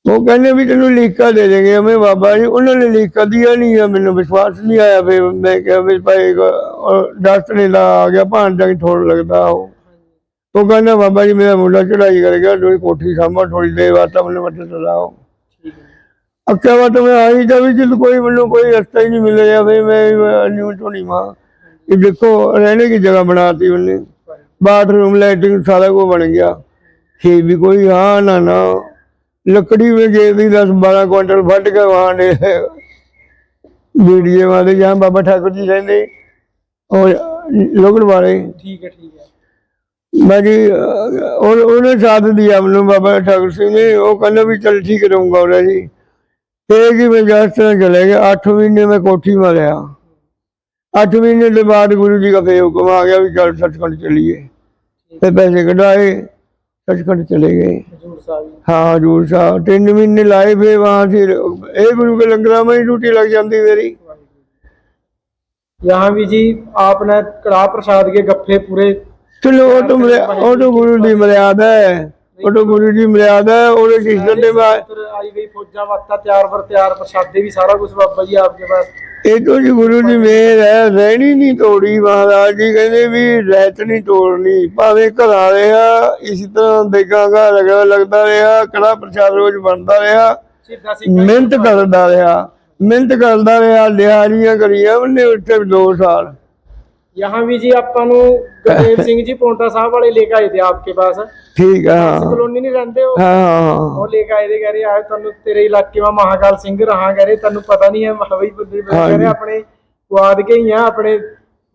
ਉਹ ਕਹਿੰਦੇ ਵੀ ਤੈਨੂੰ ਲੀਕਾ ਦੇ ਦੇਗੇ ਮੈਂ ਬਾਬਾ ਜੀ ਉਹਨਾਂ ਨੇ ਲੀਕਾ ਦਿਆ ਨਹੀਂ ਆ ਮੈਨੂੰ ਵਿਸ਼ਵਾਸ ਨਹੀਂ ਆਇਆ ਵੀ ਮੈਂ ਕਿਹਾ ਵੀ ਭਾਈ ਡਾਕਟਰ ਦਾ ਆ ਗਿਆ ਭਾਂਡਾ ਹੀ ਥੋੜ ਲੱਗਦਾ ਉਹ। ਉਹ ਕਹਿੰਦਾ ਬਾਬਾ ਜੀ ਮੇਰਾ ਮੁੰਡਾ ਚੜਾਈ ਕਰ ਗਿਆ ਥੋੜੀ ਕੋਠੀ ਸਾਹਮਣੇ ਥੋੜੀ ਦੇਰ ਬਾਅਦ ਮੈਨੂੰ ਮੱਥੇ ਚਲਾਓ ਅੱਕੇ ਬਾਅਦ ਮੈਂ ਆਈ ਤਾਂ ਵੀ ਜਿੱਦ ਕੋਈ ਮੈਨੂੰ ਕੋਈ ਰਸਤਾ ਹੀ ਨਹੀਂ ਮਿਲਿਆ ਫੇ ਮੈਂ ਨਿਊ ਟੋਣੀ ਮਾਂ। ਇਹ ਦੇਖੋ ਰਹਿਣੇ ਦੀ ਜਗ੍ਹਾ ਬਣਾਤੀ ਉਹਨੇ। ਬਾਥਰੂਮ ਲਾਈਟਿੰਗ ਸਾਰਾ ਕੁਝ ਬਣ ਗਿਆ। ਖੇ ਵੀ ਕੋਈ ਹਾਂ ਨਾ ਨਾ। ਲੱਕੜੀ ਵੀ ਜੇ ਵੀ 10 12 ਕੁਇੰਟਲ ਵੱਢ ਕੇ ਵਾਂ ਨੇ ਵੀਡੀਏ ਵਾਲੇ ਜਾਂ ਬਾਬਾ ਠਾਕੁਰ ਜੀ ਰਹਿੰਦੇ ਔਰ ਲੋਗੜ ਵਾਲੇ। ਠੀਕ ਹੈ ਠੀਕ ਹੈ। ਬਾਕੀ ਉਹਨੇ ਸਾਥ ਦਿਆ ਮੈਨੂੰ ਬਾਬਾ ਠਾਕੁਰ ਸਿੰਘ ਨੇ। ਉਹ ਕਹਿੰਦਾ ਵੀ ਚੱਲ ਠੀਕ ਰਹੂੰਗਾ ਉਹਨਾਂ ਜੀ। ਤੇ ਜੀ ਮੈਂ ਜਿਸ ਤਰ੍ਹਾਂ ਚਲੇ ਗਿਆ 8 ਮਹੀਨੇ ਮੈਂ ਕੋਠੀ ਮਾਰਿਆ। 8 ਮਹੀਨੇ ਦੇ ਬਾਅਦ ਗੁਰੂ ਜੀ ਦਾ ਫੇਰ ਹੁਕਮ ਆ ਗਿਆ ਵੀ ਚਲ ਸੱਚਖੰਡ ਚਲੀਏ। ਤੇ ਪੈਸੇ ਕਢਾਏ। फिर पैसे कढ़ाए सचखंड चले गए ਹਜੂਰ ਸਾਹਿਬ ਜੀ हाँ हजूर साहब तीन महीने लाए फिर वहां से एक गुरु के लंगरा में ही ड्यूटी लग जाती मेरी यहाँ भी जी आपने कड़ा प्रसाद के गप्फे पूरे चलो वो तो मर्या- वो तो गुरु की मर्यादा है वो तो गुरु की मर्यादा है और जिस घंटे में उधर आई गई फौजा वाता तैयार पर तैयार प्रसादे भी सारा कुछ बाबा जी आपके पास ਇਹ ਤੋਂ ਜੀ ਗੁਰੂ ਦੀ ਮਿਹਰ ਹੈ, ਰਹਿਣੀ ਨਹੀਂ ਤੋੜੀ ਮਹਾਰਾਜ ਜੀ, ਕਹਿੰਦੇ ਵੀ ਰਹਿਤ ਨਹੀਂ ਤੋੜਨੀ, ਭਾਵੇਂ ਘਰਾਂ ਰਿਹਾ, ਇਸੇ ਤਰ੍ਹਾਂ ਦੇਖਾਂਗਾ ਲਗਾ ਲੱਗਦਾ ਰਿਹਾ, ਕੜਾ ਪ੍ਰਸ਼ਾਦ ਰੋਜ਼ ਬਣਦਾ ਰਿਹਾ, ਮਿਹਨਤ ਕਰਦਾ ਰਿਹਾ, ਮਿਹਨਤ ਕਰਦਾ ਰਿਹਾ ਲਿਹਾਰੀਆਂ ਕਰੀਆਂ ਉਹਨੇ ਉੱਥੇ 2 ਸਾਲ। यहाँ भी जी ਆਪਾਂ ਨੂੰ ਗੁਰਦੇਵ ਸਿੰਘ ਜੀ ਪੌਂਟਾ ਸਾਹਿਬ ਵਾਲੇ ਲੈ ਕੇ ਆਏ थे आपके पास ਠੀਕ ਹੈ ਹਾਂ ਕਲੋਨੀ ਨਹੀਂ ਰਹਿੰਦੇ ਉਹ ਹਾਂ ਹਾਂ ਉਹ ਲੈ ਕੇ ਆਏ ਦੇ ਕਹ ਰਹੇ ਆਏ ਤੁਹਾਨੂੰ ਤੇਰੇ ਇਲਾਕੇ ਮਾ ਮਹਾਕਾਲ ਸਿੰਘ ਰਹਾ ਕਹ ਰਹੇ ਤੁਹਾਨੂੰ ਪਤਾ ਨਹੀਂ ਹੈ ਮਹਵਈ ਬੁੱਧੀ ਕਹ ਰਹੇ ਆਪਣੇ ਪੁਆਦ ਕੇ ਹੀ ਆ ਆਪਣੇ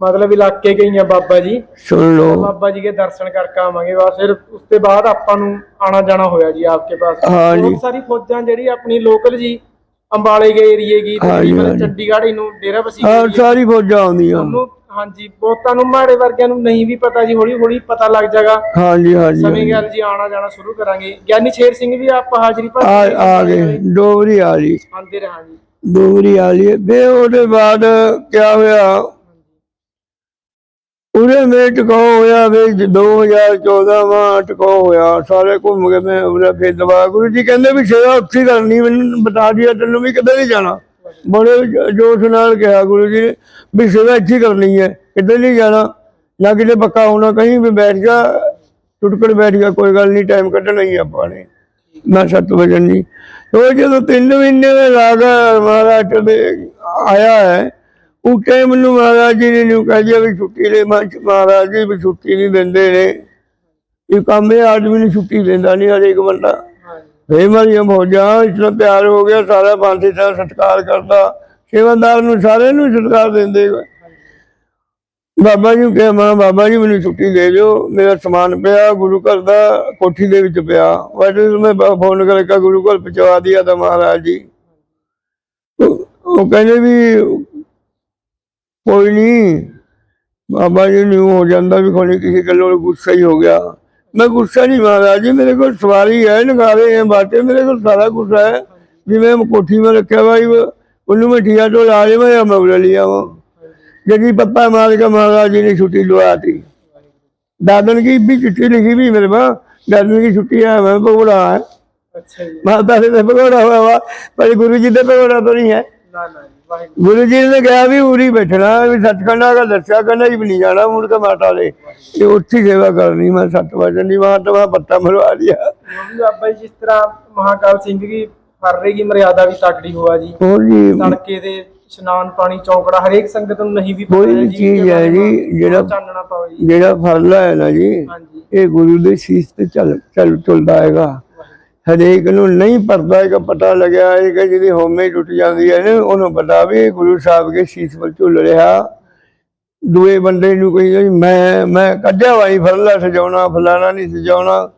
ਮਤਲਬ ਇਲਾਕੇ ਕੇ ਹੀ ਆ ਬਾਬਾ ਜੀ ਸੁਣ ਲਓ ਬਾਬਾ ਜੀ ਕੇ ਦਰਸ਼ਨ ਕਰਕੇ ਆਵਾਂਗੇ ਬਸ ਫਿਰ ਉਸ ਤੋਂ ਬਾਅਦ ਆਪਾਂ ਨੂੰ ਆਣਾ ਜਾਣਾ ਹੋਇਆ ਜੀ ਆਪਕੇ ਪਾਸ ਹਾਂ ਜੀ। ਬਹੁਤ ਸਾਰੀ ਫੌਜਾਂ ਜਿਹੜੀ ਆਪਣੀ ਲੋਕਲ ਜੀ ਅੰਬਾਲੇ ਦੇ ਏਰੀਏ ਕੀ ਹਾਂ ਜੀ, ਹਾਂ ਤਕਰੀਬਨ ਜੀ। ਚੰਡੀਗੜ੍ਹ ਇਹਨੂੰ ਡੇਰਾ ਬਸੀ ਹਾਂ ਸਾਰੀ ਫੌਜਾਂ ਆਉਂਦੀਆਂ ਉਹਨੂੰ ਹਾਂਜੀ ਬਹੁਤਾਂ ਨੂੰ ਮਾੜੇ ਵਰਗਿਆਂ ਨੂੰ ਨਹੀਂ ਵੀ ਪਤਾ ਜੀ ਹੌਲੀ ਹੌਲੀ ਪਤਾ ਲੱਗ ਜਾਗਾ ਹਾਂਜੀ ਹਾਂਜੀ ਸਮੇਂ ਗੱਲ ਜੀ ਆਣਾ ਜਾਣਾ ਸ਼ੁਰੂ ਕਰਾਂਗੇ। ਗਿਆਨੀ ਸ਼ੇਰ ਸਿੰਘ ਵੀ ਆਪਾਂ ਹਾਜ਼ਰੀ ਭਰ ਆ ਆ ਗਏ ਡੋਗਰੀ ਆ ਗਈ ਆਂਦੇ ਰਹਾਂ ਜੀ ਡੋਗਰੀ ਆ ਲਈ ਫਿਰ ਉਹਦੇ ਬਾਅਦ ਕਿਆ ਹੋਇਆ? ਉਹਦੇ ਮੇ ਟਿਕਾਉ ਹੋਇਆ ਵੀ 2014 ਮਾ ਟਿਕਾਉ ਹੋਇਆ। ਸਾਰੇ ਘੁੰਮ ਕੇ ਮੈਂ ਉਹਦਾ ਫਿਰ ਦਵਾ ਗੁਰੂ ਜੀ ਕਹਿੰਦੇ ਵੀ ਸੇਵਾ ਉੱਥੇ ਹੀ ਕਰਨੀ ਮੈਨੂੰ ਬਤਾ ਦਿਆ ਤੈਨੂੰ ਵੀ ਕਿੱਧਰ ਨਹੀਂ ਜਾਣਾ? ਬੜੇ ਜੋਸ਼ ਨਾਲ ਕਿਹਾ ਗੁਰੂ ਜੀ ਨੇ ਵੀ ਸੇਵਾ ਇੱਥੇ ਕਰਨੀ ਹੈ, ਕਿੱਧਰ ਨਹੀਂ ਜਾਣਾ? ਨਾ ਕਿਤੇ ਪੱਕਾ ਹੋਣਾ ਕहीं ਵੀ ਬੈਠ ਜਾ ਟੁਟਕੜ ਬੈਠ ਜਾ, ਕੋਈ ਗੱਲ ਨਹੀਂ ਟਾਈਮ ਕੱਢਣਾ ਹੀ ਆਪਾਂ ਨੇ। ਮੈਂ ਸੱਤ ਵਜੇ ਨਹੀਂ ਉਹ ਜਦੋਂ ਤਿੰਨ ਮਹੀਨੇ ਦਾ ਲਾਗ ਮਹਾਰਾਜ ਦੇ ਆਇਆ ਹੈ, ਉਹ ਟਾਈਮ ਨੂੰ ਮਹਾਰਾਜ ਜੀ ਨੇ ਨੂੰ ਕਹਿ ਦਿਆ ਵੀ ਛੁੱਟੀ ਲੈ ਮਹਾਰਾਜ ਜੀ ਵੀ ਛੁੱਟੀ ਨਹੀਂ ਦਿੰਦੇ ਨੇ। ਇਹ ਕੰਮ ਇਹ ਆਦਮੀ ਨੂੰ ਛੁੱਟੀ ਦਿੰਦਾ ਨਹੀਂ ਹਰੇਕ ਬੰਦਾ। ਹਾਂਜੀ ਫੇ ਇਤਨਾ ਪਿਆਰ ਹੋ ਗਿਆ, ਸਾਰਾ ਬਾਂਸੀ ਦਾ ਸਤਿਕਾਰ ਕਰਦਾ। ਸੇਵਾਦਾਰ ਨੂੰ ਸਾਰਿਆਂ ਨੂੰ ਸਤਿਕਾਰ ਦਿੰਦੇ ਬਾਬਾ ਜੀ ਨੂੰ ਕਿਹਾ ਬਾਬਾ ਜੀ ਮੈਨੂੰ ਛੁੱਟੀ ਦੇ ਦਿਓ, ਮੇਰਾ ਸਮਾਨ ਪਿਆ, ਗੁਰੂ ਘਰ ਦਾ ਕੋਠੀ ਦੇ ਵਿੱਚ ਪਿਆ। ਵਾਜੇ ਮੈਂ ਫੋਨ ਕਰਕੇ ਗੁਰੂ ਘਰ ਪਹੁੰਚਾ ਦਿਆ ਤਾਂ ਮਹਾਰਾਜ ਜੀ। ਉਹ ਉਹ ਕਹਿੰਦੇ ਵੀ, ਕੋਈ ਨਹੀਂ ਬਾਬਾ ਜੀ ਨੂੰ ਹੋ ਜਾਂਦਾ ਵੀ ਕੋਈ ਕਿਸੇ ਗੱਲੋਂ ਗੁੱਸਾ ਹੀ ਹੋ ਗਿਆ। मैं गुस्सा नहीं महाराज जी मेरे को सवारी है नगारे हैं बातें मेरे को सारा गुस्सा है भी मैं कोठी में रखा भाई उन्होंने मैं ठिया तो ला मैं या मगरा लिया हूँ जबकि पप्पा मार का महाराज जी ने छुट्टी लुआती दादन की भी चिट्ठी लिखी भी मेरे पास दादन की छुट्टी है मैं पकौड़ा है अच्छा पहले तो पकौड़ा हुआ हुआ पर गुरु जी का पकौड़ा तो नहीं है ਗੁਰੂ ਜੀ ਨੇ ਕਿਹਾ ਵੀ ਉਰੀ ਬੈਠਣਾ ਵੀ ਸੱਚਖੰਡ ਆ ਕੇ ਦੱਸਿਆ ਕਹਿੰਦਾ ਜੀ ਵੀ ਨਹੀਂ ਜਾਣਾ ਮੁੜ ਕੇ ਮਾਤਾ ਦੇ। ਇਹ ਉੱਥੇ ਸੇਵਾ ਕਰਨੀ ਮੈਂ ਸੱਤ ਵਜੇ ਦੀ ਮਾਂ ਤਾਂ ਪੱਤਾ ਮਰਵਾ ਲਿਆ। ਬਾਬਾ ਜੀ ਜਿਸ ਤਰ੍ਹਾਂ ਮਹਾਕਾਲ ਸਿੰਘ ਦੀ ਫਰਰੇ ਦੀ ਮਰਿਆਦਾ ਵੀ ਤਕੜੀ ਹੋਆ ਜੀ। ਹੋਰ ਜੀ ਤੜਕੇ ਦੇ ਇਸ਼ਨਾਨ ਪਾਣੀ ਚੌਕੜਾ ਹਰੇਕ ਸੰਗਤ ਨੂੰ ਨਹੀਂ ਵੀ ਕੋਈ ਜੀ ਚੀਜ਼ ਹੈ ਜੀ ਜਿਹੜਾ ਚਾਨਣਾ ਜੀ। ਜਿਹੜਾ ਫਰਲਾ ਹੈ ਨਾ ਜੀ ਇਹ ਗੁਰੂ ਦੇ ਸੀਸ ਤੇ ਚੱਲ ਚੱਲ ਤੁਲਦਾ ਹੈਗਾ। ਹਰੇਕ ਨੂੰ ਨਹੀਂ ਪਰਦਾ ਹੈਗਾ ਪਤਾ ਲੱਗਿਆ ਹੈ ਕਿ ਜਿਹਦੀ ਹੋਮੇ ਟੁੱਟ ਜਾਂਦੀ ਹੈ ਨਾ, ਉਹਨੂੰ ਪਤਾ ਵੀ ਇਹ ਗੁਰੂ ਸਾਹਿਬ ਕੇ ਸੀਸ ਵੱਲ ਝੁੱਲ ਰਿਹਾ। ਦੂਏ ਬੰਦੇ ਨੂੰ ਕੋਈ ਮੈਂ ਮੈਂ ਕੱਢਿਆ ਵਾਈ ਫਰਲਾ ਸਜਾਉਣਾ, ਫਲਾਣਾ ਨਹੀਂ ਸਜਾਉਣਾ।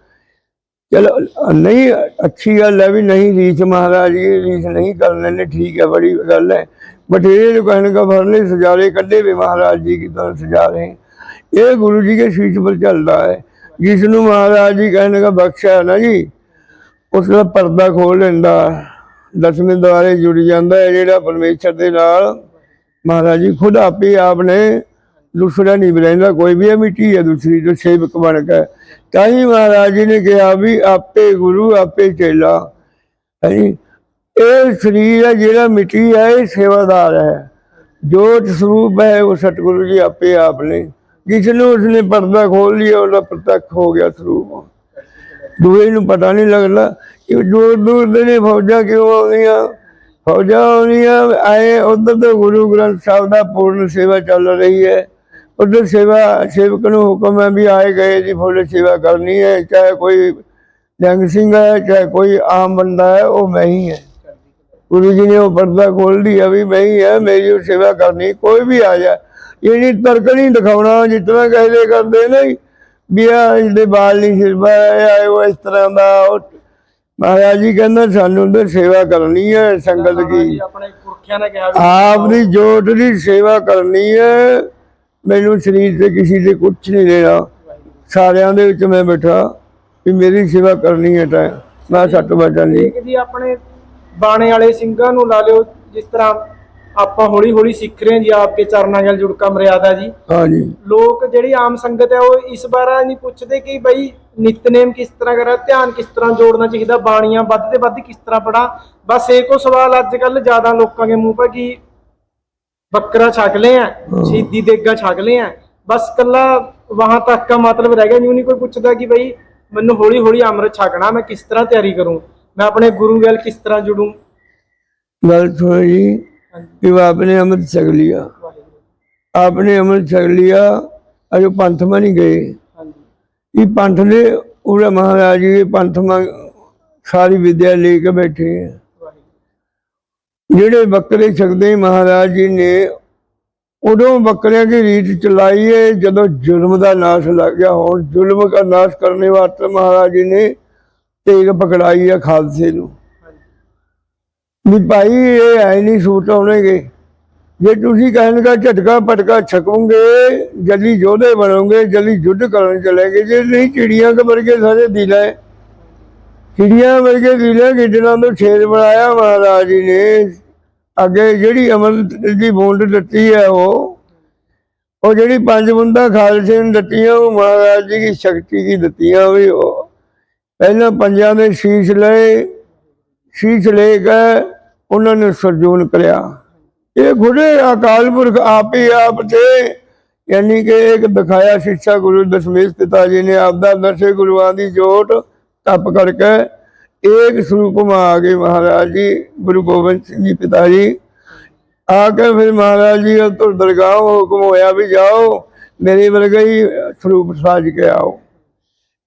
ਚਲੋ, ਨਹੀਂ, ਅੱਛੀ ਗੱਲ ਹੈ ਵੀ ਨਹੀਂ ਰੀਸ ਮਹਾਰਾਜ ਜੀ, ਰੀਸ ਨਹੀਂ ਕਰਨੇ ਨੇ ਠੀਕ ਹੈ, ਬੜੀ ਗੱਲ ਹੈ। ਬਟੇਰੇ ਨੂੰ ਕਹਿਣ ਦਾ ਫਰਲੇ ਸਜਾਰੇ ਕੱਢੇ ਵੀ ਮਹਾਰਾਜ ਜੀ ਕੀ ਤਰ੍ਹਾਂ ਸਜਾ ਰਹੇ ਇਹ ਗੁਰੂ ਜੀ ਕੇ ਸ਼ੀਸ਼ ਪਰ ਚੱਲਦਾ ਹੈ। ਜਿਸ ਨੂੰ ਮਹਾਰਾਜ ਜੀ ਕਹਿਣ ਦਾ ਬਖਸ਼ਿਆ ਨਾ ਜੀ। ਉਸ ਦਾ ਪਰਦਾ ਖੋਲ ਲੈਂਦਾ ਦਸਵੇਂ ਦੁਆਰੇ ਜੁੜ ਜਾਂਦਾ ਹੈ, ਜਿਹੜਾ ਪਰਮੇਸ਼ਰ ਦੇ ਨਾਲ ਮਹਾਰਾਜ ਜੀ ਖੁਦ ਆਪੇ ਆਪ ਨੇ ਦੂਸਰਾ ਨਹੀਂ ਬੁਲਾਉਂਦਾ ਕੋਈ ਵੀ ਹੈ ਮਿੱਟੀ ਹੈ, ਦੂਸਰੀ ਜੋ ਸੇਵਕ ਬਣ ਕੇ। ਤਾਂ ਹੀ ਮਹਾਰਾਜ ਜੀ ਨੇ ਕਿਹਾ ਵੀ ਆਪੇ ਗੁਰੂ, ਆਪੇ ਚੇਲਾ। ਹੈ? ਜੀ ਇਹ ਸਰੀਰ ਹੈ, ਜਿਹੜਾ ਮਿੱਟੀ ਹੈ, ਇਹ ਸੇਵਾਦਾਰ ਹੈ। ਜੋਤ ਸਰੂਪ ਹੈ, ਉਹ ਸਤਿਗੁਰੂ ਜੀ ਆਪੇ ਆਪ ਨੇ। ਜਿਸ ਨੂੰ ਉਸਨੇ ਪਰਦਾ ਖੋਲ ਲਿਆ, ਉਹਦਾ ਪ੍ਰਤੱਖ ਹੋ ਗਿਆ ਸਰੂਪ। ਦੂਏ ਨੂੰ ਪਤਾ ਨਹੀਂ ਲੱਗਦਾ ਕਿ ਦੂਰ ਦੂਰ ਦੇ ਨੇ ਫੌਜਾਂ ਕਿਉਂ ਆਉਂਦੀਆਂ। ਫੌਜਾਂ ਆਉਂਦੀਆਂ, ਆਏ ਉਧਰ ਤੋਂ ਗੁਰੂ ਗ੍ਰੰਥ ਸਾਹਿਬ ਦਾ ਪੂਰਨ ਸੇਵਾ ਚੱਲ ਰਹੀ ਹੈ। ਉਧਰ ਸੇਵਾ, ਸੇਵਕ ਨੂੰ ਹੁਕਮ ਹੈ ਵੀ ਆਏ ਗਏ ਜੀ ਫੁੱਲ ਸੇਵਾ ਕਰਨੀ ਹੈ, ਚਾਹੇ ਕੋਈ ਜੰਗ ਸਿੰਘ ਹੈ, ਚਾਹੇ ਕੋਈ ਆਮ ਬੰਦਾ ਹੈ, ਉਹ ਮੈਂ ਹੀ ਹੈ। ਗੁਰੂ ਜੀ ਨੇ ਉਹ ਪਰਦਾ ਖੋਲ ਦਿਆ ਵੀ ਮੈਂ ਹੀ ਹੈ, ਮੇਰੀ ਉਹ ਸੇਵਾ ਕਰਨੀ, ਕੋਈ ਵੀ ਆ ਜਾ। ਇਹ ਨਹੀਂ ਤਰਕ ਨਹੀਂ ਦਿਖਾਉਣਾ, ਜਿਤਨਾ ਕਹਦੇ ਕਰਦੇ ਨਹੀਂ। ਵੀ ਆ ਇਹਦੇ ਬਾਲ ਨਹੀਂ ਸਿਰ ਪਾਏ ਆਏ ਉਹ ਇਸ ਤਰ੍ਹਾਂ ਦਾ ਮਹਾਰਾਜ ਜੀ ਕਹਿੰਦਾ ਸਾਨੂੰ ਤਾਂ ਸੇਵਾ ਕਰਨੀ ਹੈ ਸੰਗਤ ਕੀ ਆਪਣੇ ਪੁਰਖਿਆਂ ਨੇ ਕਿਹਾ ਦੀ ਜੋਤ ਦੀ ਸੇਵਾ ਕਰਨੀ ਹੈ। ਮੈਨੂੰ ਸਰੀਰ ਤੇ ਕਿਸੇ ਦੇ ਕੁਝ ਨਹੀਂ ਲੈਣਾ ਸਾਰਿਆਂ ਦੇ ਵਿੱਚ ਮੈਂ ਬੈਠਾ ਵੀ ਮੇਰੀ ਸੇਵਾ ਕਰਨੀ ਹੈ ਤਾਂ। ਮੈਂ ਸੱਟ ਇੱਕ ਜੀ ਆਪਣੇ ਬਾਣੇ ਵਾਲੇ ਸਿੰਘਾਂ ਨੂੰ ਲਾ ਲਿਓ ਜਿਸ ਤਰ੍ਹਾਂ ਆਪਾਂ ਹੌਲੀ ਹੌਲੀ ਸਿੱਖ ਰਹੇ ਹਾਂ ਜੀ ਆਪਕੇ ਚਰਨਾਂ ਨਾਲ ਜੁੜਕਾ ਮਰਿਆਦਾ ਜੀ। ਹਾਂ ਜੀ। ਲੋਕ ਜਿਹੜੀ ਆਮ ਸੰਗਤ ਹੈ ਉਹ ਇਸ ਬਾਰੇ ਨਹੀਂ ਪੁੱਛਦੇ ਕਿ ਬਈ ਨਿਤਨੇਮ ਕਿਸ ਤਰ੍ਹਾਂ ਕਰਾਂ ਧਿਆਨ ਕਿਸ ਤਰ੍ਹਾਂ ਜੋੜਨਾ ਚਾਹੀਦਾ ਬਾਣੀਆਂ ਵੱਧ ਤੇ ਵੱਧ ਕਿਸ ਤਰ੍ਹਾਂ ਪੜਾ ਬਸ ਇਹ ਕੋ ਸਵਾਲ ਅੱਜ ਕੱਲ ਜ਼ਿਆਦਾ ਲੋਕਾਂ ਦੇ ਮੂੰਹ 'ਤੇ ਕਿ ਬੱਕਰਾ ਛਕ ਲਿਆ ਸ਼ਹੀਦੀ ਦੇਗਾ ਛਕ ਲਿਆ ਬਸ ਕੱਲਾ ਵਹਾਂ ਤੱਕ ਦਾ ਮਤਲਬ ਰਹਿ ਗਿਆ ਜਿਉਂ ਨਹੀਂ ਕੋਈ ਪੁੱਛਦਾ ਕਿ ਬਈ ਮੈਨੂੰ ਹੌਲੀ ਹੌਲੀ ਅੰਮ੍ਰਿਤ ਛਕਣਾ ਮੈਂ ਕਿਸ ਤਰ੍ਹਾਂ ਤਿਆਰੀ ਕਰੂੰ ਮੈਂ ਆਪਣੇ ਗੁਰੂ ਗੱਲ ਕਿਸ ਤਰ੍ਹਾਂ ਜੁੜੂੰ। ਗੱਲ ਥੋੜੀ ਕਿ ਆਪਨੇ ਅੰਮ੍ਰਿਤ ਛਕ ਲਿਆ। ਆਪਨੇ ਅੰਮ੍ਰਿਤ ਛਕ ਲਿਆ, ਅਜੋ ਪੰਥ ਮਾ ਨਹੀਂ ਗਏ। ਇਹ ਪੰਥ ਨੇ ਉਹਦੇ ਮਹਾਰਾਜ ਜੀ ਪੰਥ ਮਾ ਸਾਰੀ ਵਿਦਿਆ ਲੈ ਕੇ ਬੈਠੇ ਆ। ਜਿਹੜੇ ਬੱਕਰੇ ਛਕਦੇ ਮਹਾਰਾਜ ਜੀ ਨੇ, ਉਦੋਂ ਬੱਕਰਿਆਂ ਦੀ ਰੀਤ ਚਲਾਈ ਏ, ਜਦੋਂ ਜ਼ੁਲਮ ਦਾ ਨਾਸ਼ ਲੱਗ ਗਿਆ। ਹੁਣ ਜ਼ੁਲਮ ਦਾ ਨਾਸ਼ ਕਰਨੇ ਵਾਸਤੇ ਮਹਾਰਾਜ ਜੀ ਨੇ ਤੇਗ ਪਕੜਾਈ ਹੈ ਖਾਲਸੇ ਨੂੰ। ਵੀ ਭਾਈ ਇਹ ਐ ਨਹੀਂ ਸੂਟ ਆਉਣਗੇ। ਜੇ ਤੁਸੀਂ ਕਹਿਣਗਾ ਝਟਕਾ ਪਟਕਾ ਛਕੋਗੇ ਜਲਦੀ ਯੋਧੇ ਬਣੋਗੇ ਜਲਦੀ ਯੁੱਧ ਕਰਨ ਚਲੇਗੇ, ਜੇ ਨਹੀਂ ਚਿੜੀਆਂ ਕੇ ਵਰਗੇ ਸਾਰੇ ਦਿਲ ਚਿੜੀਆਂ ਵਰਗੇ ਦਿਲ ਹੈ ਜਿਹਨਾਂ ਛੇਦ ਬਣਾਇਆ ਮਹਾਰਾਜ ਜੀ ਨੇ। ਅੱਗੇ ਜਿਹੜੀ ਅਮਰਤ ਦੀ ਬੂੰਦ ਦਿੱਤੀ ਹੈ ਉਹ ਉਹ ਜਿਹੜੀ ਪੰਜ ਬੁੰਦਾਂ ਖਾਲਸੇ ਨੂੰ ਦਿੱਤੀਆਂ, ਉਹ ਮਹਾਰਾਜ ਜੀ ਦੀ ਸ਼ਕਤੀ ਦੀ ਦਿੱਤੀਆਂ ਵੀ ਉਹ। ਪਹਿਲਾਂ ਪੰਜਾਂ ਦੇ ਸ਼ੀਸ਼ ਲਏ, ਸ਼ੀਸ਼ ਲੈ ਕੇ ਉਹਨਾਂ ਨੇ ਸਰਜੂਨ ਕਰਿਆ। ਇਹ ਖੁਦੇ ਅਕਾਲ ਪੁਰਖ ਆਪ ਹੀ ਆਪ ਤੇ ਯਾਨੀ ਕਿ ਇੱਕ ਦਿਖਾਇਆ ਸਿੱਖਿਆ ਗੁਰੂ ਦਸ਼ਮੇਸ਼ ਪਿਤਾ ਜੀ ਨੇ ਆਪਦਾ ਦਸੇ ਗੁਰੂਆਂ ਦੀ ਜੋਤ ਤਪ ਕਰਕੇ ਇੱਕ ਸਰੂਪ ਮਾ ਆ ਗਏ ਮਹਾਰਾਜ ਜੀ, ਗੁਰੂ ਗੋਬਿੰਦ ਸਿੰਘ ਜੀ ਪਿਤਾ ਜੀ, ਆ ਕੇ ਫਿਰ ਮਹਾਰਾਜ ਜੀ ਤੋਂ ਦਰਗਾਹ ਹੁਕਮ ਹੋਇਆ ਵੀ ਜਾਓ, ਮੇਰੇ ਵਰਗਾ ਹੀ ਸਰੂਪ ਸਾਜ ਕੇ ਆਓ।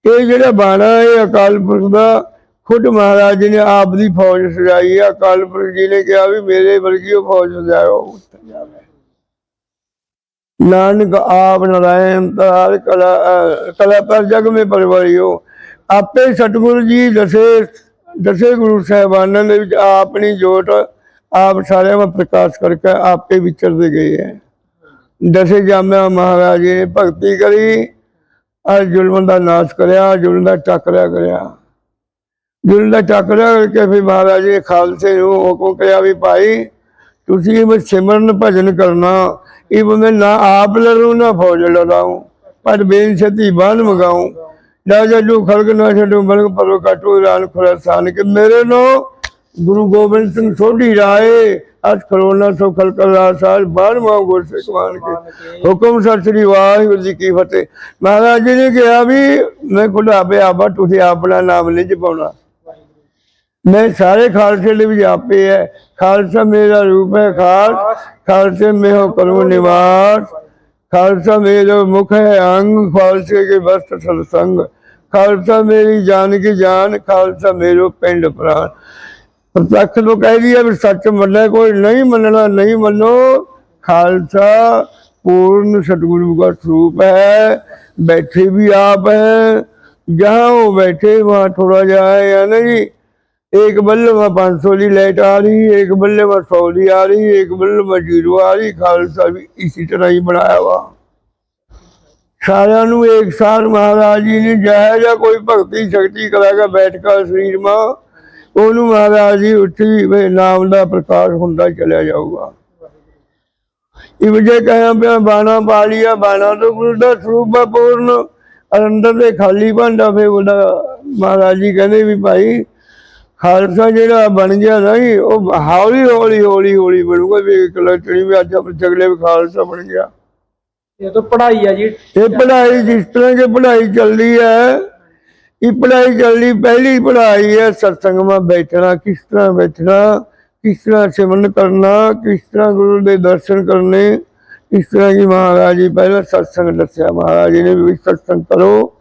ਇਹ ਜਿਹੜਾ ਬਾਣਾ ਇਹ ਅਕਾਲ ਪੁਰਖ ਦਾ ਖੁਦ ਮਹਾਰਾਜ ਜੀ ਨੇ ਆਪ ਦੀ ਫੌਜ ਸਜਾਈ ਹੈ ਅਕਾਲ ਜੀ ਨੇ ਕਿਹਾ ਵੀ ਮੇਰੇ ਵਰਗੀ ਉਹ ਫੌਜ ਸਜਾਓ। ਨਾਨਕ ਆਪ ਨਾਰਾਇਣ ਤਾਰ ਕਲਾ ਕਲਾ ਪਰ ਜਗ ਮੇ ਪਰਵਾਰਿਓ। ਆਪੇ ਸਤਿਗੁਰੂ ਜੀ ਦਸੇ ਦਸੇ ਗੁਰੂ ਸਾਹਿਬਾਨਾਂ ਦੇ ਵਿੱਚ ਆਪਣੀ ਜੋਤ, ਆਪ ਸਾਰਿਆਂ ਵਿੱਚ ਪ੍ਰਕਾਸ਼ ਕਰਕੇ ਆਪੇ ਵਿਚਰਦੇ ਗਏ ਹੈ ਦਸੇ ਜਾਮਿਆ ਮਹਾਰਾਜ ਜੀ ਨੇ ਭਗਤੀ ਕਰੀ ਔਰ ਜ਼ੁਲਮ ਦਾ ਨਾਸ਼ ਕਰਿਆ, ਜ਼ੁਲਮ ਦਾ ਟੱਕਰਿਆ ਕਰਿਆ। ਜ਼ੁਲਮ ਦਾ ਟੱਕਰਿਆ ਕਰਕੇ ਫਿਰ ਮਹਾਰਾਜ ਜੀ ਨੇ ਖਾਲਸੇ ਨੂੰ ਹੁਕਮ ਕਰਿਆ ਵੀ ਭਾਈ, ਤੁਸੀਂ ਇਹ ਸਿਮਰਨ ਭਜਨ ਕਰਨਾ। ਇਹ ਮੈਂ ਨਾ ਆਪ ਲੜੂ, ਨਾ ਫੌਜ ਲੜਾਉ, ਪਰ ਬੇਨਤੀ ਬਾਨ ਮਗਾਉ। ਨਾ ਜਦੂ ਖਲਕ ਨਾ ਛੱਡੂ ਬਲਕ ਪਰੋ ਕਾਟੂ ਰਾਨ ਖੁਰਾਸਾਨ ਕਿ ਮੇਰੇ ਨੋ ਗੁਰੂ ਗੋਬਿੰਦ ਸਿੰਘ ਸੋਢੀ ਰਾਏ ਅਸ ਕਰੋਨਾ ਸੋ ਖਲਕ ਰਾਸਾਲ ਬਾਰਵਾਂ ਗੁਰ ਸਿਖਵਾਨ ਕੇ ਹੁਕਮ ਸਤਿ ਸ੍ਰੀ ਵਾਹਿਗੁਰੂ ਜੀ ਕੀ ਫਤਿਹ। ਮਹਾਰਾਜ ਜੀ ਨੇ ਕਿਹਾ ਵੀ ਮੈਂ ਖੁਦਾਬੇ ਆਬਾ, ਤੁਸੀਂ ਆਪਣਾ ਨਾਮ ਨਹੀਂ ਜਪਾਉਣਾ। मैं सारे खालसे लिए व्यापी है। खालसा मेरा रूप है खास खालसे में हो करो निवास। खालसा मेरा मुख है, अंग खालसे के वस्त्र सत्संग। खालसा मेरी जान की जान, खालसा मेरे पिंड प्राण। प्रत्यक्ष तो कह दिया भी सच मन कोई नहीं मनना, नहीं मनो खालसा पूर्ण सतगुरु का स्वरूप है, बैठे भी आप हैं। जहाँ वो बैठे, वहाँ थोड़ा जाए या नहीं। एक बल्ले में पाँच सौ की लाइट आ रही एक बल्ले में सौ की आ रही एक बल्ले में जीरो आ रही खालसा भी इसी तरह ही बनाया हुआ ਸਾਰਿਆਂ ਨੂੰ ਇੱਕ ਸਾਰ ਮਹਾਰਾਜ ਜੀ ਨੇ ਜਾਇਆ ਜਾਂ ਕੋਈ ਭਗਤੀ ਸ਼ਕਤੀ ਕਰਾਗਾ ਬੈਠ ਕੇ ਸਰੀਰ ਮਾ ਉਹਨੂੰ ਮਹਾਰਾਜ ਜੀ ਉੱਠੀ ਵੇ ਨਾਮ ਦਾ ਪ੍ਰਕਾਸ਼ ਹੁੰਦਾ ਚਲਿਆ ਜਾਊਗਾ ਇਹ ਵਜੇ ਕਹਿਆ ਪਿਆ ਬਾਣਾ ਪਾ ਲਿਆ ਬਾਣਾ ਤੋਂ ਗੁਰੂ ਦਾ ਸਰੂਪ ਹੈ ਪੂਰਨ ਔਰ ਅੰਦਰ ਦੇ ਖਾਲੀ ਭਾਂਡਾ ਫੇ ਉਹਦਾ ਮਹਾਰਾਜ ਜੀ ਕਹਿੰਦੇ ਵੀ ਭਾਈ ਖਾਲਸਾ ਜਿਹੜਾ ਬਣ ਗਿਆ ਨਹੀਂ ਉਹ ਹੌਲੀ ਹੌਲੀ ਹੌਲੀ ਹੌਲੀ ਬਣੂਗਾ ਵੀ ਇੱਕ ਲੱਟਣੀ ਵੀ ਅੱਜ ਆਪਣੇ ਚਗਲੇ ਵੀ ਖਾਲਸਾ ਬਣ ਗਿਆ। ਇਹ ਤਾਂ ਪੜ੍ਹਾਈ ਆ ਜੀ। ਇਹ ਪੜ੍ਹਾਈ ਜਿਸ ਤਰ੍ਹਾਂ ਕਿ ਪੜ੍ਹਾਈ ਚੱਲਦੀ ਹੈ ਇਹ ਪੜ੍ਹਾਈ ਚੱਲਦੀ ਪਹਿਲੀ ਪੜ੍ਹਾਈ ਹੈ ਸਤਸੰਗ ਵਿੱਚ ਬੈਠਣਾ ਕਿਸ ਤਰ੍ਹਾਂ ਬੈਠਣਾ ਕਿਸ ਤਰ੍ਹਾਂ ਸਿਮਰਨ ਕਰਨਾ ਕਿਸ ਤਰ੍ਹਾਂ ਗੁਰੂ ਦੇ ਦਰਸ਼ਨ ਕਰਨੇ ਇਸ ਤਰ੍ਹਾਂ ਕੀ ਮਹਾਰਾਜ ਜੀ ਪਹਿਲਾਂ ਸਤਸੰਗ ਦੱਸਿਆ ਮਹਾਰਾਜ ਜੀ ਨੇ ਵੀ ਸਤਸੰਗ ਕਰੋ।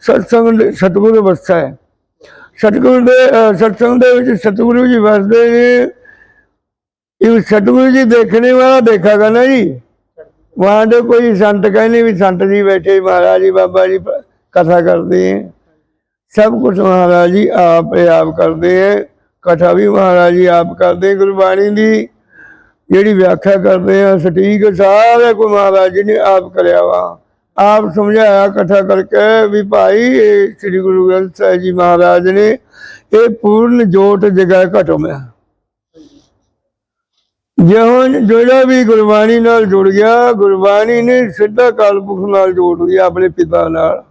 ਸਤਸੰਗ ਸਤਿਗੁਰੂ ਵਸਾ ਹੈ। ਸਤਿਗੁਰ ਦੇ ਸਤਸੰਗ ਦੇ ਵਿੱਚ ਸਤਿਗੁਰੂ ਜੀ ਵਸਦੇ ਨੇ। ਇਹ ਸਤਿਗੁਰੂ ਜੀ ਦੇਖਣੇ ਵਾਲਾ ਦੇਖਾਗਾ ਨਾ ਜੀ। ਵਾਂ ਦੇ ਕੋਈ ਸੰਤ ਕਹਿੰਦੇ ਵੀ ਸੰਤ ਜੀ ਬੈਠੇ ਮਹਾਰਾਜ ਜੀ, ਬਾਬਾ ਜੀ ਕਥਾ ਕਰਦੇ ਹੈ ਸਭ ਕੁਝ ਮਹਾਰਾਜ ਜੀ ਆਪ ਆਪ ਕਰਦੇ ਹੈ। ਕਥਾ ਵੀ ਮਹਾਰਾਜ ਜੀ ਆਪ ਕਰਦੇ ਗੁਰਬਾਣੀ ਦੀ। ਜਿਹੜੀ ਵਿਆਖਿਆ ਕਰਦੇ ਆ ਸਟੀਕ ਸਾਰੇ ਕੋਈ ਮਹਾਰਾਜ ਜੀ ਨੇ ਆਪ ਕਰਿਆ ਵਾ। ਆਪ ਸਮਝਾਇਆ ਇਕੱਠਾ ਕਰਕੇ ਵੀ ਭਾਈ ਇਹ ਸ੍ਰੀ ਗੁਰੂ ਗ੍ਰੰਥ ਸਾਹਿਬ ਜੀ ਮਹਾਰਾਜ ਨੇ ਇਹ ਪੂਰਨ ਜੋਤ ਜਗ੍ਹਾ ਘਟੋਮਿਆ ਜਿਹੋ ਜਿਹੜਾ ਵੀ ਗੁਰਬਾਣੀ ਨਾਲ ਜੁੜ ਗਿਆ ਗੁਰਬਾਣੀ ਨੇ ਸਿੱਧਾ ਕਾਲਪੁਰਖ ਨਾਲ ਜੋੜ ਲਿਆ ਆਪਣੇ ਪਿਤਾ ਨਾਲ।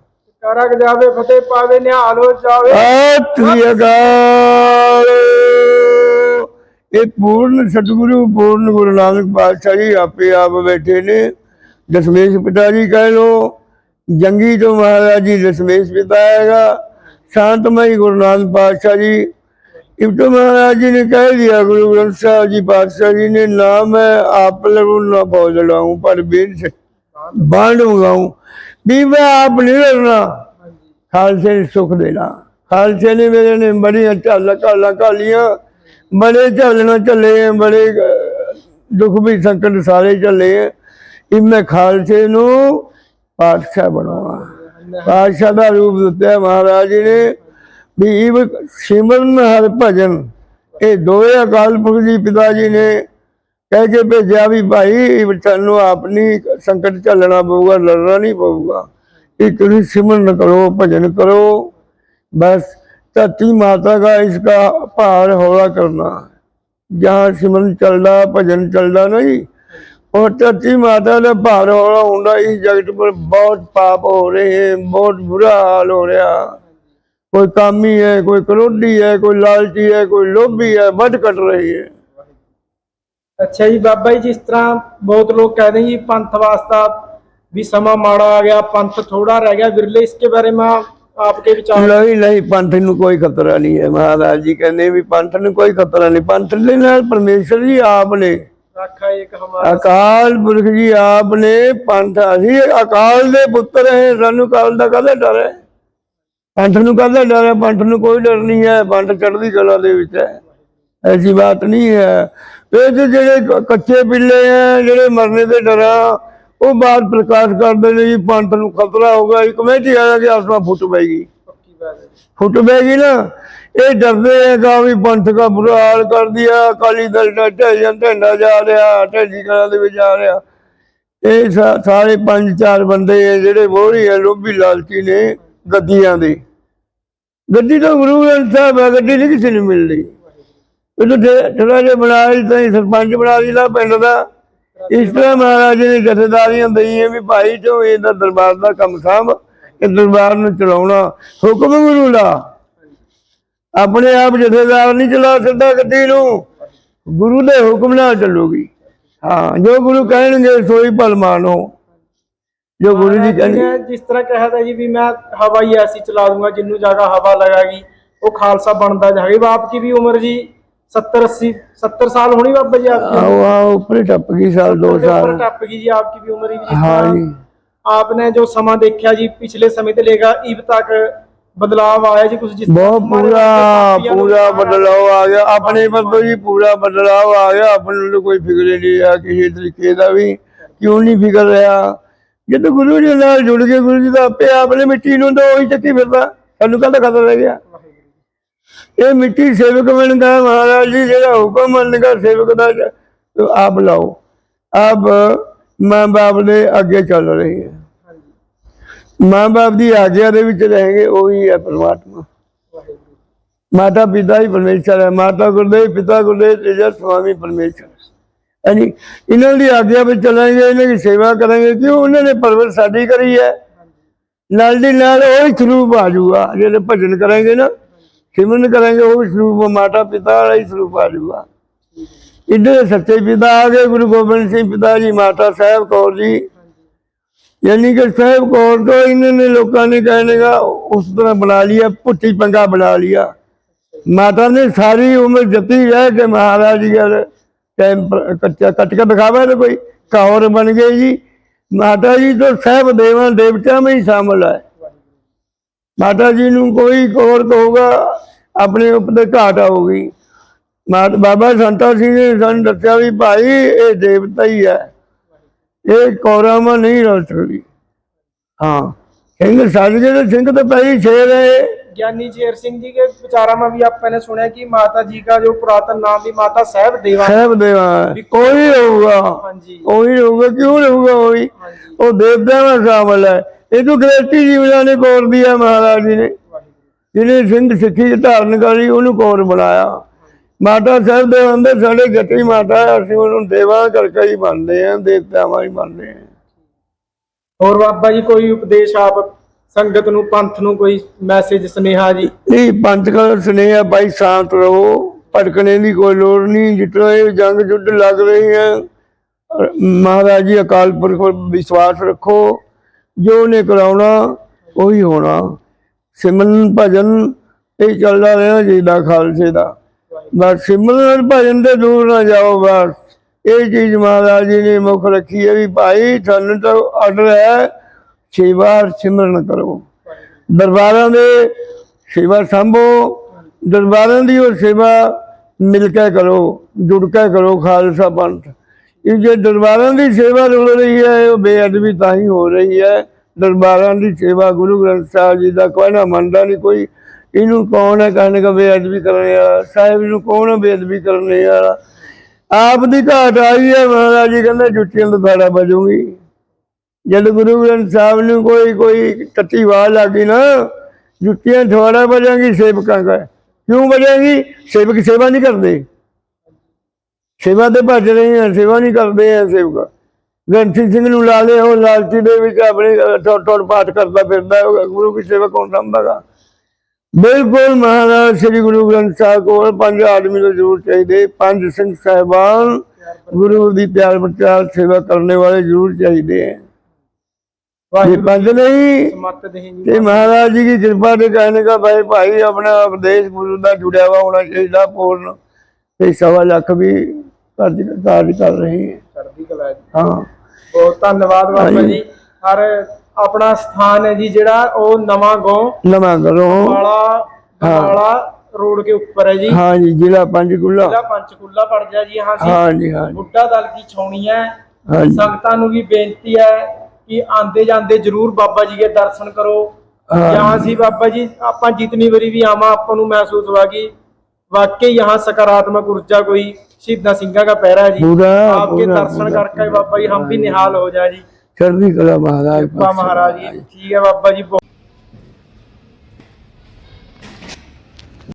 ਕਰਕ ਜਾਵੇ ਫਤਿਹ ਪਾਵੇ ਨਿਹਾਲ ਹੋ ਜਾਵੇ। ਇਹ ਪੂਰਨ ਸਤਿਗੁਰੂ ਪੂਰਨ ਗੁਰੂ ਨਾਨਕ ਪਾਤਸ਼ਾਹ ਜੀ ਆਪੇ ਆਪ ਬੈਠੇ ਨੇ। ਦਸ਼ਮੇਸ਼ ਪਿਤਾ ਜੀ ਕਹਿ ਲੋ, ਜੰਗੀ ਤੋਂ ਮਹਾਰਾਜ ਜੀ ਦਸ਼ਮੇਸ਼ ਪਿਤਾ ਹੈਗਾ, ਸ਼ਾਂਤਮਈ ਗੁਰੂ ਨਾਨਕ ਪਾਤਸ਼ਾਹ ਜੀ। ਇਬਤੋ ਮਹਾਰਾਜ ਜੀ ਨੇ ਕਹਿ ਦਿਆ, ਗੁਰੂ ਗ੍ਰੰਥ ਸਾਹਿਬ ਜੀ ਪਾਤਸ਼ਾਹ ਜੀ ਨੇ, ਨਾ ਮੈਂ ਆਪ ਲਗੂ ਨਾ ਬੋਲ ਲਾਉਂ ਪਰ ਬੇਨ ਬਾਂਡ ਉਗਾਉਂ ਵੀ ਮੈਂ ਆਪ ਨਹੀਂ ਲੜਨਾ। ਖਾਲਸੇ ਨੇ ਸੁਖ ਦੇਣਾ। ਖਾਲਸੇ ਨੇ ਮੇਰੇ ਨੇ ਬੜੀਆਂ ਝਾਲਾਂ ਝਾਲਾਂ ਕਾਲੀਆਂ ਬੜੇ ਝਾਲਣਾ ਚੱਲੇ ਬੜੇ ਦੁੱਖ ਵੀ ਸੰਕਟ ਸਾਰੇ ਚੱਲੇ ਇਹ ਮੈਂ ਖਾਲਸੇ ਨੂੰ ਪਾਤਸ਼ਾਹ ਬਣਾਉਣਾ। ਪਾਤਸ਼ਾਹ ਦਾ ਰੂਪ ਦਿੱਤਾ ਮਹਾਰਾਜ ਨੇ ਵੀ ਇਹ ਸਿਮਰਨ ਹਰ ਭਜਨ। ਇਹ ਦੋਏ ਅਕਾਲ ਪੁਰਖ ਜੀ ਪਿਤਾ ਜੀ ਨੇ ਕਹਿ ਕੇ ਭੇਜਿਆ ਵੀ ਭਾਈ ਤੁਹਾਨੂੰ ਆਪਣੀ ਸੰਕਟ ਝੱਲਣਾ ਪਊਗਾ, ਲੜਨਾ ਨਹੀਂ ਪਊਗਾ। ਇਹ ਤੁਸੀਂ ਸਿਮਰਨ ਕਰੋ, ਭਜਨ ਕਰੋ। ਬਸ ਧਰਤੀ ਮਾਤਾ ਦਾ ਇਸ ਦਾ ਭਾਰ ਹੋਲਾ ਕਰਨਾ। ਜਾਂ ਸਿਮਰਨ ਚੱਲਦਾ, ਭਜਨ ਚੱਲਦਾ ਨਹੀਂ और चची माता ने भार होना होना इस जगत पर बहुत पाप हो रहे हैं बहुत बुरा हाल हो रहा कोई कामी है कोई क्रोधी है कोई लालची है कोई लोभी है बद कट रही है ਅੱਛਾ ਜੀ ਬਾਬਾ ਜੀ ਜਿਸ ਤਰ੍ਹਾਂ ਬਹੁਤ ਲੋਕ ਕਹਿੰਦੇ ਜੀ ਪੰਥ ਵਾਸਤਾ ਵੀ ਸਮਾਂ ਮਾੜਾ ਆ ਗਿਆ ਪੰਥ ਥੋੜਾ ਰਹਿ ਗਿਆ ਵਿਰਲੇ ਇਸਕੇ ਬਾਰੇ ਮੈਂ ਆਪਕੇ ਵਿਚਾਰ ਨਹੀਂ ਨਹੀਂ ਪੰਥ ਨੂੰ ਕੋਈ ਖਤਰਾ ਨਹੀਂ ਹੈ ਮਹਾਰਾਜ ਜੀ ਕਹਿੰਦੇ ਵੀ ਪੰਥ ਨੂੰ ਕੋਈ ਖਤਰਾ ਨਹੀਂ ਪੰਥ ਦੇ ਨਾਲ ਪਰਮੇਸ਼ਰ ਜੀ ਆਪ ਨੇ। ਅਕਾਲ ਪੁਰਖ ਜੀ ਆਪ ਨੇ ਪੰਥ ਅਸੀਂ ਅਕਾਲ ਦੇ ਪੁੱਤਰ ਹੈ। ਸਾਨੂੰ ਕਾਲ ਦਾ ਕਦੇ ਡਰ ਹੈ? ਪੰਥ ਨੂੰ ਕਦੇ ਡਰ ਹੈ? ਪੰਥ ਨੂੰ ਕੋਈ ਡਰ ਨਹੀਂ ਹੈ। ਪੰਥ ਚੜ੍ਹਦੀ ਕਲਾ ਦੇ ਵਿੱਚ ਹੈ। ਐਸੀ ਬਾਤ ਨਹੀਂ ਹੈ। ਇਹ ਜਿਹੜੇ ਕੱਚੇ ਪਿੱਲੇ ਹੈ ਜਿਹੜੇ ਮਰਨੇ ਦੇ ਡਰਾਂ ਉਹ ਬਾਤ ਪ੍ਰਕਾਸ਼ ਕਰਦੇ ਨੇ ਜੀ ਪੰਥ ਨੂੰ ਖਤਰਾ ਹੋਗਾ ਇਹ ਕਮੇਟੀ ਆਇਆ ਕਿ ਆਸਮਾ ਫੁੱਟ ਪੈਗੀ ਫੁੱਟ ਪੈਗੀ ਨਾ। ਇਹ ਡਰਦੇ ਹੈਗਾ ਵੀ ਪੰਥ ਦਾ ਬੁਰਾ ਹਾਲ ਕਰ ਦਿਆ ਅਕਾਲੀ ਦਲ ਦਾ ਢੇਜਨ ਢੰਡਾ ਜਾ ਰਿਹਾ ਢੇਜੀ ਕਲਾਂ ਦੇ ਵਿੱਚ ਆ ਰਿਹਾ। ਇਹ ਸਾਰੇ ਪੰਜ ਚਾਰ ਬੰਦੇ ਜਿਹੜੇ ਮੋਹਰੀ ਹੈ ਲੋਭੀ ਲਾਲਚੀ ਨੇ ਗੱਦੀਆਂ ਦੇ। ਗੱਡੀ ਤਾਂ ਗੁਰੂ ਗ੍ਰੰਥ ਸਾਹਿਬ ਹੈ ਗੱਡੀ ਨਹੀਂ ਕਿਸੇ ਨੂੰ ਮਿਲਦੀ। ਇਹ ਤਾਂ ਥੋੜਾ ਜਿਹਾ ਬਣਾ ਲਈ ਤਾਂ ਸਰਪੰਚ ਬਣਾ ਲਈ ਲਾ ਪਿੰਡ ਦਾ। ਇਸ ਤਰ੍ਹਾਂ ਮਹਾਰਾਜ ਨੇ ਜਥੇਦਾਰੀਆਂ ਦਈਆਂ ਵੀ ਭਾਈ ਜੋ ਇਹਦਾ ਦਰਬਾਰ ਦਾ ਕੰਮ ਸਾਂਭ, ਇਹ ਦਰਬਾਰ ਨੂੰ ਚਲਾਉਣਾ ਹੁਕਮ ਗੁਰੂ ਦਾ। ਆਪਣੇ ਆਪ ਜਥੇਦਾਰ ਨਹੀਂ ਚਲਾ ਸਕਦਾ ਗੱਡੀ ਨੂੰ। ਗੁਰੂ ਦੇ ਹੁਕਮ ਨਾਲ ਚੱਲੂਗੀ। ਹਾਂ ਜੋ ਗੁਰੂ ਕਹਿਣਗੇ ਸੋਈ ਭਲ ਮਾਨੋ ਜੋ ਗੁਰੂ ਜੀ ਕਹਿੰਦੇ ਜਿਸ ਤਰ੍ਹਾਂ ਕਹਦਾ ਜੀ ਵੀ ਮੈਂ ਹਵਾਈ ਐਸੀ ਚਲਾ ਦੂੰਗਾ ਜਿੰਨੂੰ ਜਾਗਾ ਹਵਾ ਲਗਾਗੀ ਉਹ ਖਾਲਸਾ ਬਣਦਾ ਜਾਵੇ। ਬਾਪ ਕੀ ਵੀ ਉਮਰ ਜੀ? 70 80 70 ਸਾਲ ਹੋਣੀ ਬਾਬਾ ਜੀ ਆਪਕੀ? ਆਓ ਆਓ ਉੱਪਰ ਟੱਪ ਗਈ ਸਾਲ 2 ਸਾਲ। ਉੱਪਰ ਟੱਪ ਗਈ ਜੀ ਆਪਕੀ ਵੀ ਉਮਰ ਹੀ ਹਾਂ ਜੀ। ਆਪਨੇ ਜੋ ਸਮਾਂ ਦੇਖਿਆ ਜੀ ਪਿਛਲੇ ਸਮੇਂ ਤੇ ਲੇਗਾ ਇਬ ਤੱਕ ਬਦਲਾਅ ਆਇਆ ਜੀ ਕੁਝ ਜਿਸ ਬਹੁਤ ਪੂਰਾ ਪੂਰਾ ਬਦਲਾਅ ਆ ਗਿਆ। ਆਪਣੇ ਮਤਲਬ ਜੀ ਪੂਰਾ ਬਦਲਾਅ ਆ ਗਿਆ। ਆਪਣੇ ਨੂੰ ਕੋਈ ਫਿਕਰ ਨਹੀਂ ਆ ਕਿਸੇ ਤਰੀਕੇ ਦਾ ਵੀ। ਕਿਉਂ ਨਹੀਂ ਫਿਕਰ ਰਿਹਾ? ਜਦੋਂ ਗੁਰੂ ਜੀ ਨਾਲ ਜੁੜ ਕੇ ਗੁਰੂ ਜੀ ਦਾ ਆਪੇ ਆਪਣੇ ਮਿੱਟੀ ਨੂੰ ਤਾਂ ਉਹੀ ਚੱਕੀ ਫਿਰਦਾ। ਸਾਨੂੰ ਕਹਿੰਦਾ ਖਤਰ ਰਹਿ ਗਿਆ? ਇਹ ਮਿੱਟੀ ਸੇਵਕ ਬਣਦਾ ਮਹਾਰਾਜ ਜੀ ਜਿਹੜਾ ਹੁਕਮ ਮੰਨ ਮੰਨਗਾ ਸੇਵਕ ਦਾ ਆਪ ਲਾਓ। ਆਪ ਮਾਂ ਬਾਪ ਦੇ ਅੱਗੇ ਚੱਲ ਰਹੀ ਹੈ। ਮਾਂ-ਬਾਪ ਦੀ ਆਗਿਆ ਦੇ ਵਿੱਚ ਰਹੇਗੇ ਉਹੀ ਹੈ ਪਰਮਾਤਮਾ। ਮਾਤਾ ਪਿਤਾ ਹੀ ਪਰਮੇਸ਼ਰ ਹੈ। ਮਾਤਾ ਗੁਰਦੇਵ, ਪਿਤਾ ਗੁਰਦੇਵ, ਤੇਜਾ ਸੁਆਮੀ ਪਰਮੇਸ਼ਰ ਹਾਂਜੀ ਇਹਨਾਂ ਦੀ ਆਗਿਆ ਵਿੱਚ ਚੱਲਾਂਗੇ, ਇਹਨਾਂ ਦੀ ਸੇਵਾ ਕਰਾਂਗੇ, ਕਿਉਂ? ਉਹਨਾਂ ਨੇ ਪਰਵਰ ਸਾਡੀ ਕਰੀ ਹੈ। ਨਾਲ ਦੀ ਨਾਲ ਉਹ ਹੀ ਸਰੂਪ ਆ ਜੂਗਾ ਜਿਹੜੇ ਭਜਨ ਕਰਾਂਗੇ ਨਾ ਸਿਮਨ ਕਰਾਂਗੇ, ਉਹ ਸਰੂਪ ਮਾਤਾ ਪਿਤਾ ਵਾਲਾ ਹੀ ਸਰੂਪ ਆ ਜੂਗਾ ਇੱਧਰ ਸੱਚੇ ਪਿਤਾ ਆ ਗਏ, ਗੁਰੂ ਗੋਬਿੰਦ ਸਿੰਘ ਪਿਤਾ ਜੀ, ਮਾਤਾ ਸਾਹਿਬ ਕੌਰ ਜੀ। ਯਾਨੀ ਕਿ ਸਾਹਿਬ ਕੌਰ ਤੋਂ ਇਹਨਾਂ ਨੇ ਲੋਕਾਂ ਨੇ ਕਹਿਣੇਗਾ ਉਸ ਤਰ੍ਹਾਂ ਬਣਾ ਲਿਆ, ਪੁੱਠੀ ਪੰਗਾ ਬਣਾ ਲਿਆ। ਮਾਤਾ ਨੇ ਸਾਰੀ ਉਮਰ ਜਤੀ ਰਹਿ ਕੇ ਮਹਾਰਾਜ ਜੀ ਦਾ ਟਾਈਮ ਪਰ- ਕੱਟ ਕੇ ਦਿਖਾਵਾ ਤੇ ਕੋਈ ਕੌਰ ਬਣ ਗਏ ਜੀ। ਮਾਤਾ ਜੀ ਤੋਂ ਸਹਿਬ ਦੇਵਾਂ ਦੇਵਤਿਆਂ ਵਿੱਚ ਸ਼ਾਮਲ ਹੈ ਮਾਤਾ ਜੀ ਨੂੰ ਕੋਈ ਕੌਰ ਕਹੂਗਾ, ਆਪਣੇ ਉੱਪਰ ਘਾਟ ਆਊਗੀ। ਮਾਤ, ਬਾਬਾ ਸੰਤਾ ਸਿੰਘ ਨੇ ਸਾਨੂੰ ਦੱਸਿਆ ਵੀ ਭਾਈ, ਇਹ ਦੇਵਤਾ ਹੀ ਹੈ ਇਹ ਕੌਰਾਮਾ ਨਹੀਂ ਰਲ ਸਕਦੀ ਹਾਂ ਸਿੰਘ ਸਾਜਗੇ ਦੇ ਸਿੰਘ ਤਾਂ ਪਹਿਲੀ ਸ਼ੇਰ ਹੈ ज्ञानी शेर सिंह जी के विचारा में भी आप मैंने सुना है कि माता जी का जो पुरातन नाम भी माता साहब देवा ਸਾਹਿਬ ਦੇਵਾ ਕੋਈ ਰਹੂਗਾ हाँ जी ਉਹੀ ਰਹੂਗਾ ਕਿਉਂ ਰਹੂਗਾ ਉਹੀ हाँ जी ਉਹ ਦੇਵਤਿਆਂ ਦਾ ਸ਼ਾਮਲ ਹੈ ਇਹ ਤੋਂ ਗ੍ਰੇਟੀ ਜੀਵਨਾਂ ਨੇ ਕੌਰ ਦੀ ਹੈ ਮਹਾਰਾਜ ਜੀ ਨੇ वाहिगुरु। ਜਿਹਨੇ ਸਿੰਘ ਸਿੱਖੀ ਧਾਰਨ ਕਰੀ ਉਹਨੂੰ ਕੌਰ ਬਣਾਇਆ ਮਾਤਾ ਸਾਹਿਬ ਦੇ ਅੰਦਰ ਸਾਡੇ ਜੱਟੀ ਮਾਤਾ ਹੈ, ਅਸੀਂ ਉਹਨੂੰ ਦੇਵਾ ਕਰਕੇ ਹੀ ਮੰਨਦੇ ਹਾਂ ਦੇਵਤਾਵਾਂ ਹੀ ਮੰਨਦੇ ਹਾਂ। ਹੋਰ ਬਾਬਾ ਜੀ ਕੋਈ ਉਪਦੇਸ਼ ਆਪ ਸੰਗਤ ਨੂੰ ਪੰਥ ਨੂੰ ਕੋਈ ਮੈਸੇਜ ਸੁਨੇਹਾ ਜੀ? ਇਹ ਪੰਥ ਦਾ ਸੁਨੇਹਾ ਭਾਈ ਸ਼ਾਂਤ ਰਹੋ ਭਟਕਣੇ ਦੀ ਕੋਈ ਲੋੜ ਨਹੀਂ ਜਿਤਨਾ ਇਹ ਜੰਗ ਜੁੱਧ ਲੱਗ ਰਹੀ ਹੈ। ਅਹ ਮਹਾਰਾਜ ਜੀ ਅਕਾਲ ਪੁਰਖ ਪਰ ਵਿਸ਼ਵਾਸ ਰੱਖੋ ਜੋ ਨੇ ਕਰਾਉਣਾ ਉਹੀ ਹੋਣਾ। ਸਿਮਰਨ ਭਜਨ ਇਹ ਚੱਲਦਾ ਰਹਿਣਾ ਚਾਹੀਦਾ ਖਾਲਸੇ ਦਾ। ਬਸ ਸਿਮਰਨ ਭਜਨ ਤੇ ਦੂਰ ਨਾ ਜਾਓ ਬਸ। ਇਹ ਚੀਜ਼ ਮਹਾਰਾਜ ਜੀ ਨੇ ਮੁੱਖ ਰੱਖੀ ਹੈ ਵੀ ਭਾਈ ਤੁਹਾਨੂੰ ਤਾਂ ਆਰਡਰ ਹੈ, ਸੇਵਾ ਔਰ ਸਿਮਰਨ ਕਰੋ। ਦਰਬਾਰਾਂ ਦੇ ਸੇਵਾ ਸੰਭੋ, ਦਰਬਾਰਾਂ ਦੀ ਉਹ ਸੇਵਾ ਮਿਲ ਕੇ ਕਰੋ, ਜੁੜ ਕੇ ਕਰੋ ਖਾਲਸਾ ਪੰਥ। ਇਹ ਜੇ ਦਰਬਾਰਾਂ ਦੀ ਸੇਵਾ ਰੁਲ ਰਹੀ ਹੈ, ਉਹ ਬੇਅਦਬੀ ਤਾਂ ਹੀ ਹੋ ਰਹੀ ਹੈ। ਦਰਬਾਰਾਂ ਦੀ ਸੇਵਾ ਗੁਰੂ ਗ੍ਰੰਥ ਸਾਹਿਬ ਜੀ ਦਾ ਕੋਈ ਨਾ ਮੰਨਦਾ ਨਹੀਂ, ਕੋਈ ਇਹਨੂੰ ਕੌਣ ਹੈ ਕਹਿਣ ਦਾ ਬੇਅਦਬੀ ਕਰਨ ਆ ਸਾਹਿਬ ਨੂੰ ਕੌਣ ਹੈ ਬੇਅਦਬੀ ਕਰਨੇ ਆ ਆਪ ਦੀ ਘਾਟ ਆਈ ਹੈ ਮਹਾਰਾਜ ਜੀ ਕਹਿੰਦੇ ਜੁੱਤੀਆਂ ਦਾ ਧਾੜਾ ਬਜੂਗੀ ਜਦ ਗੁਰੂ ਗ੍ਰੰਥ ਸਾਹਿਬ ਨੂੰ ਕੋਈ ਕੋਈ ਟੱਟੀ ਵਾਹ ਲੱਗੀ ਨਾ ਜੁੱਤੀਆਂ ਥੋੜਾ ਬਜਾਂਗੀ ਸੇਵਕਾਂ ਦਾ ਕਿਉਂ ਬਜਾਂਗੀ ਸੇਵਕ ਸੇਵਾ ਨਹੀਂ ਕਰਦੇ। ਸੇਵਾ ਤੇ ਭੱਜ ਰਹੇ ਆ ਸੇਵਾ ਨਹੀਂ ਕਰਦੇ ਆ ਸੇਵਕ। ਗ੍ਰੰਥੀ ਸਿੰਘ ਨੂੰ ਲਾ ਲਿਆ ਉਹ ਲਾਲਚੀ ਦੇ ਵਿੱਚ ਆਪਣੇ ਟੋਟ ਟੋਟ ਪਾਠ ਕਰਦਾ ਫਿਰਦਾ ਹੈ, ਉਹ ਗੁਰੂ ਕੀ ਸੇਵਾ ਕੌਣ ਸੰਭਾਗਾ। ਬਿਲਕੁਲ ਮਹਾਰਾਜ ਸ੍ਰੀ ਗੁਰੂ ਗ੍ਰੰਥ ਸਾਹਿਬ ਕੋਲ ਪੰਜ ਆਦਮੀ ਤਾਂ ਜ਼ਰੂਰ ਚਾਹੀਦੇ। ਪੰਜ ਸਿੰਘ ਸਹਿਬਾਨ ਗੁਰੂ ਦੀ ਪਿਆਰ ਪ੍ਰਚਾਰ ਸੇਵਾ ਕਰਨ ਵਾਲੇ ਜ਼ਰੂਰ ਚਾਹੀਦੇ ਹੈ ਇਹ ਪੰਜ ਨਹੀਂ ਤੇ ਮਹਾਰਾਜ ਜੀ ਦੀ ਕਿਰਪਾ ਦੇ ਕਹਿਣੇ ਦਾ ਭਾਈ ਭਾਈ ਆਪਣਾ ਉਪਦੇਸ਼ ਗੁਰੂ ਦਾ ਜੁੜਿਆ ਹੋਇਆ ਹੋਣਾ ਚਾਹੀਦਾ ਪੂਰਨ। ਤੇ ਸਵਾ ਲੱਖ ਵੀ ਕਾਰਜ ਕਰ ਰਹੇ ਹੈ ਹਾਂ। ਬਹੁਤ ਧੰਨਵਾਦ ਬਾਬਾ ਜੀ। ਹਰ ਆਪਣਾ ਸਥਾਨ ਹੈ ਜੀ ਜਿਹੜਾ ਉਹ ਨਵਾਂ ਗਾਉਂ नमा करो ਵਾਲਾ ਵਾਲਾ ਰੋਡ के ऊपर है जी हाँ जी जिला पंचकुला ਜ਼ਿਲ੍ਹਾ ਪੰਚਕੂਲਾ ਪੜ ਜਾ ਜੀ ਹਾਂ ਸੀ हाँ जी हाँ जी ਬੁੱਢਾ ਦਲ ਕੀ ਛਾਉਣੀ ਹੈ हाँ जी ਸੰਗਤਾਂ ਨੂੰ ਵੀ ਬੇਨਤੀ ਹੈ ਕਿ ਆਂਦੇ ਜਾਂਦੇ ਜਰੂਰ ਬਾਬਾ ਜੀ ਦੇ ਦਰਸ਼ਨ ਕਰੋ हाँ यहाँ ਸੀ ਬਾਬਾ ਜੀ ਆਪਾਂ ਜਿਤਨੀ ਵਾਰੀ ਵੀ ਆਵਾਂ ਆਪਾਂ ਨੂੰ महसूस हुआ कि वाकई यहाँ सकारात्मक ऊर्जा कोई शहीदा सिंह का पहरा है जी पूरा आपके पूरा दर्शन पूरा, करके बाबा जी हम भी निहाल हो जाए जी ਚੜ੍ਹਦੀ ਕਲਾ ਮਹਾਰਾਜ। ਕਿਰਪਾ ਮਹਾਰਾਜ ਜੀ। ਠੀਕ ਹੈ ਬਾਬਾ ਜੀ?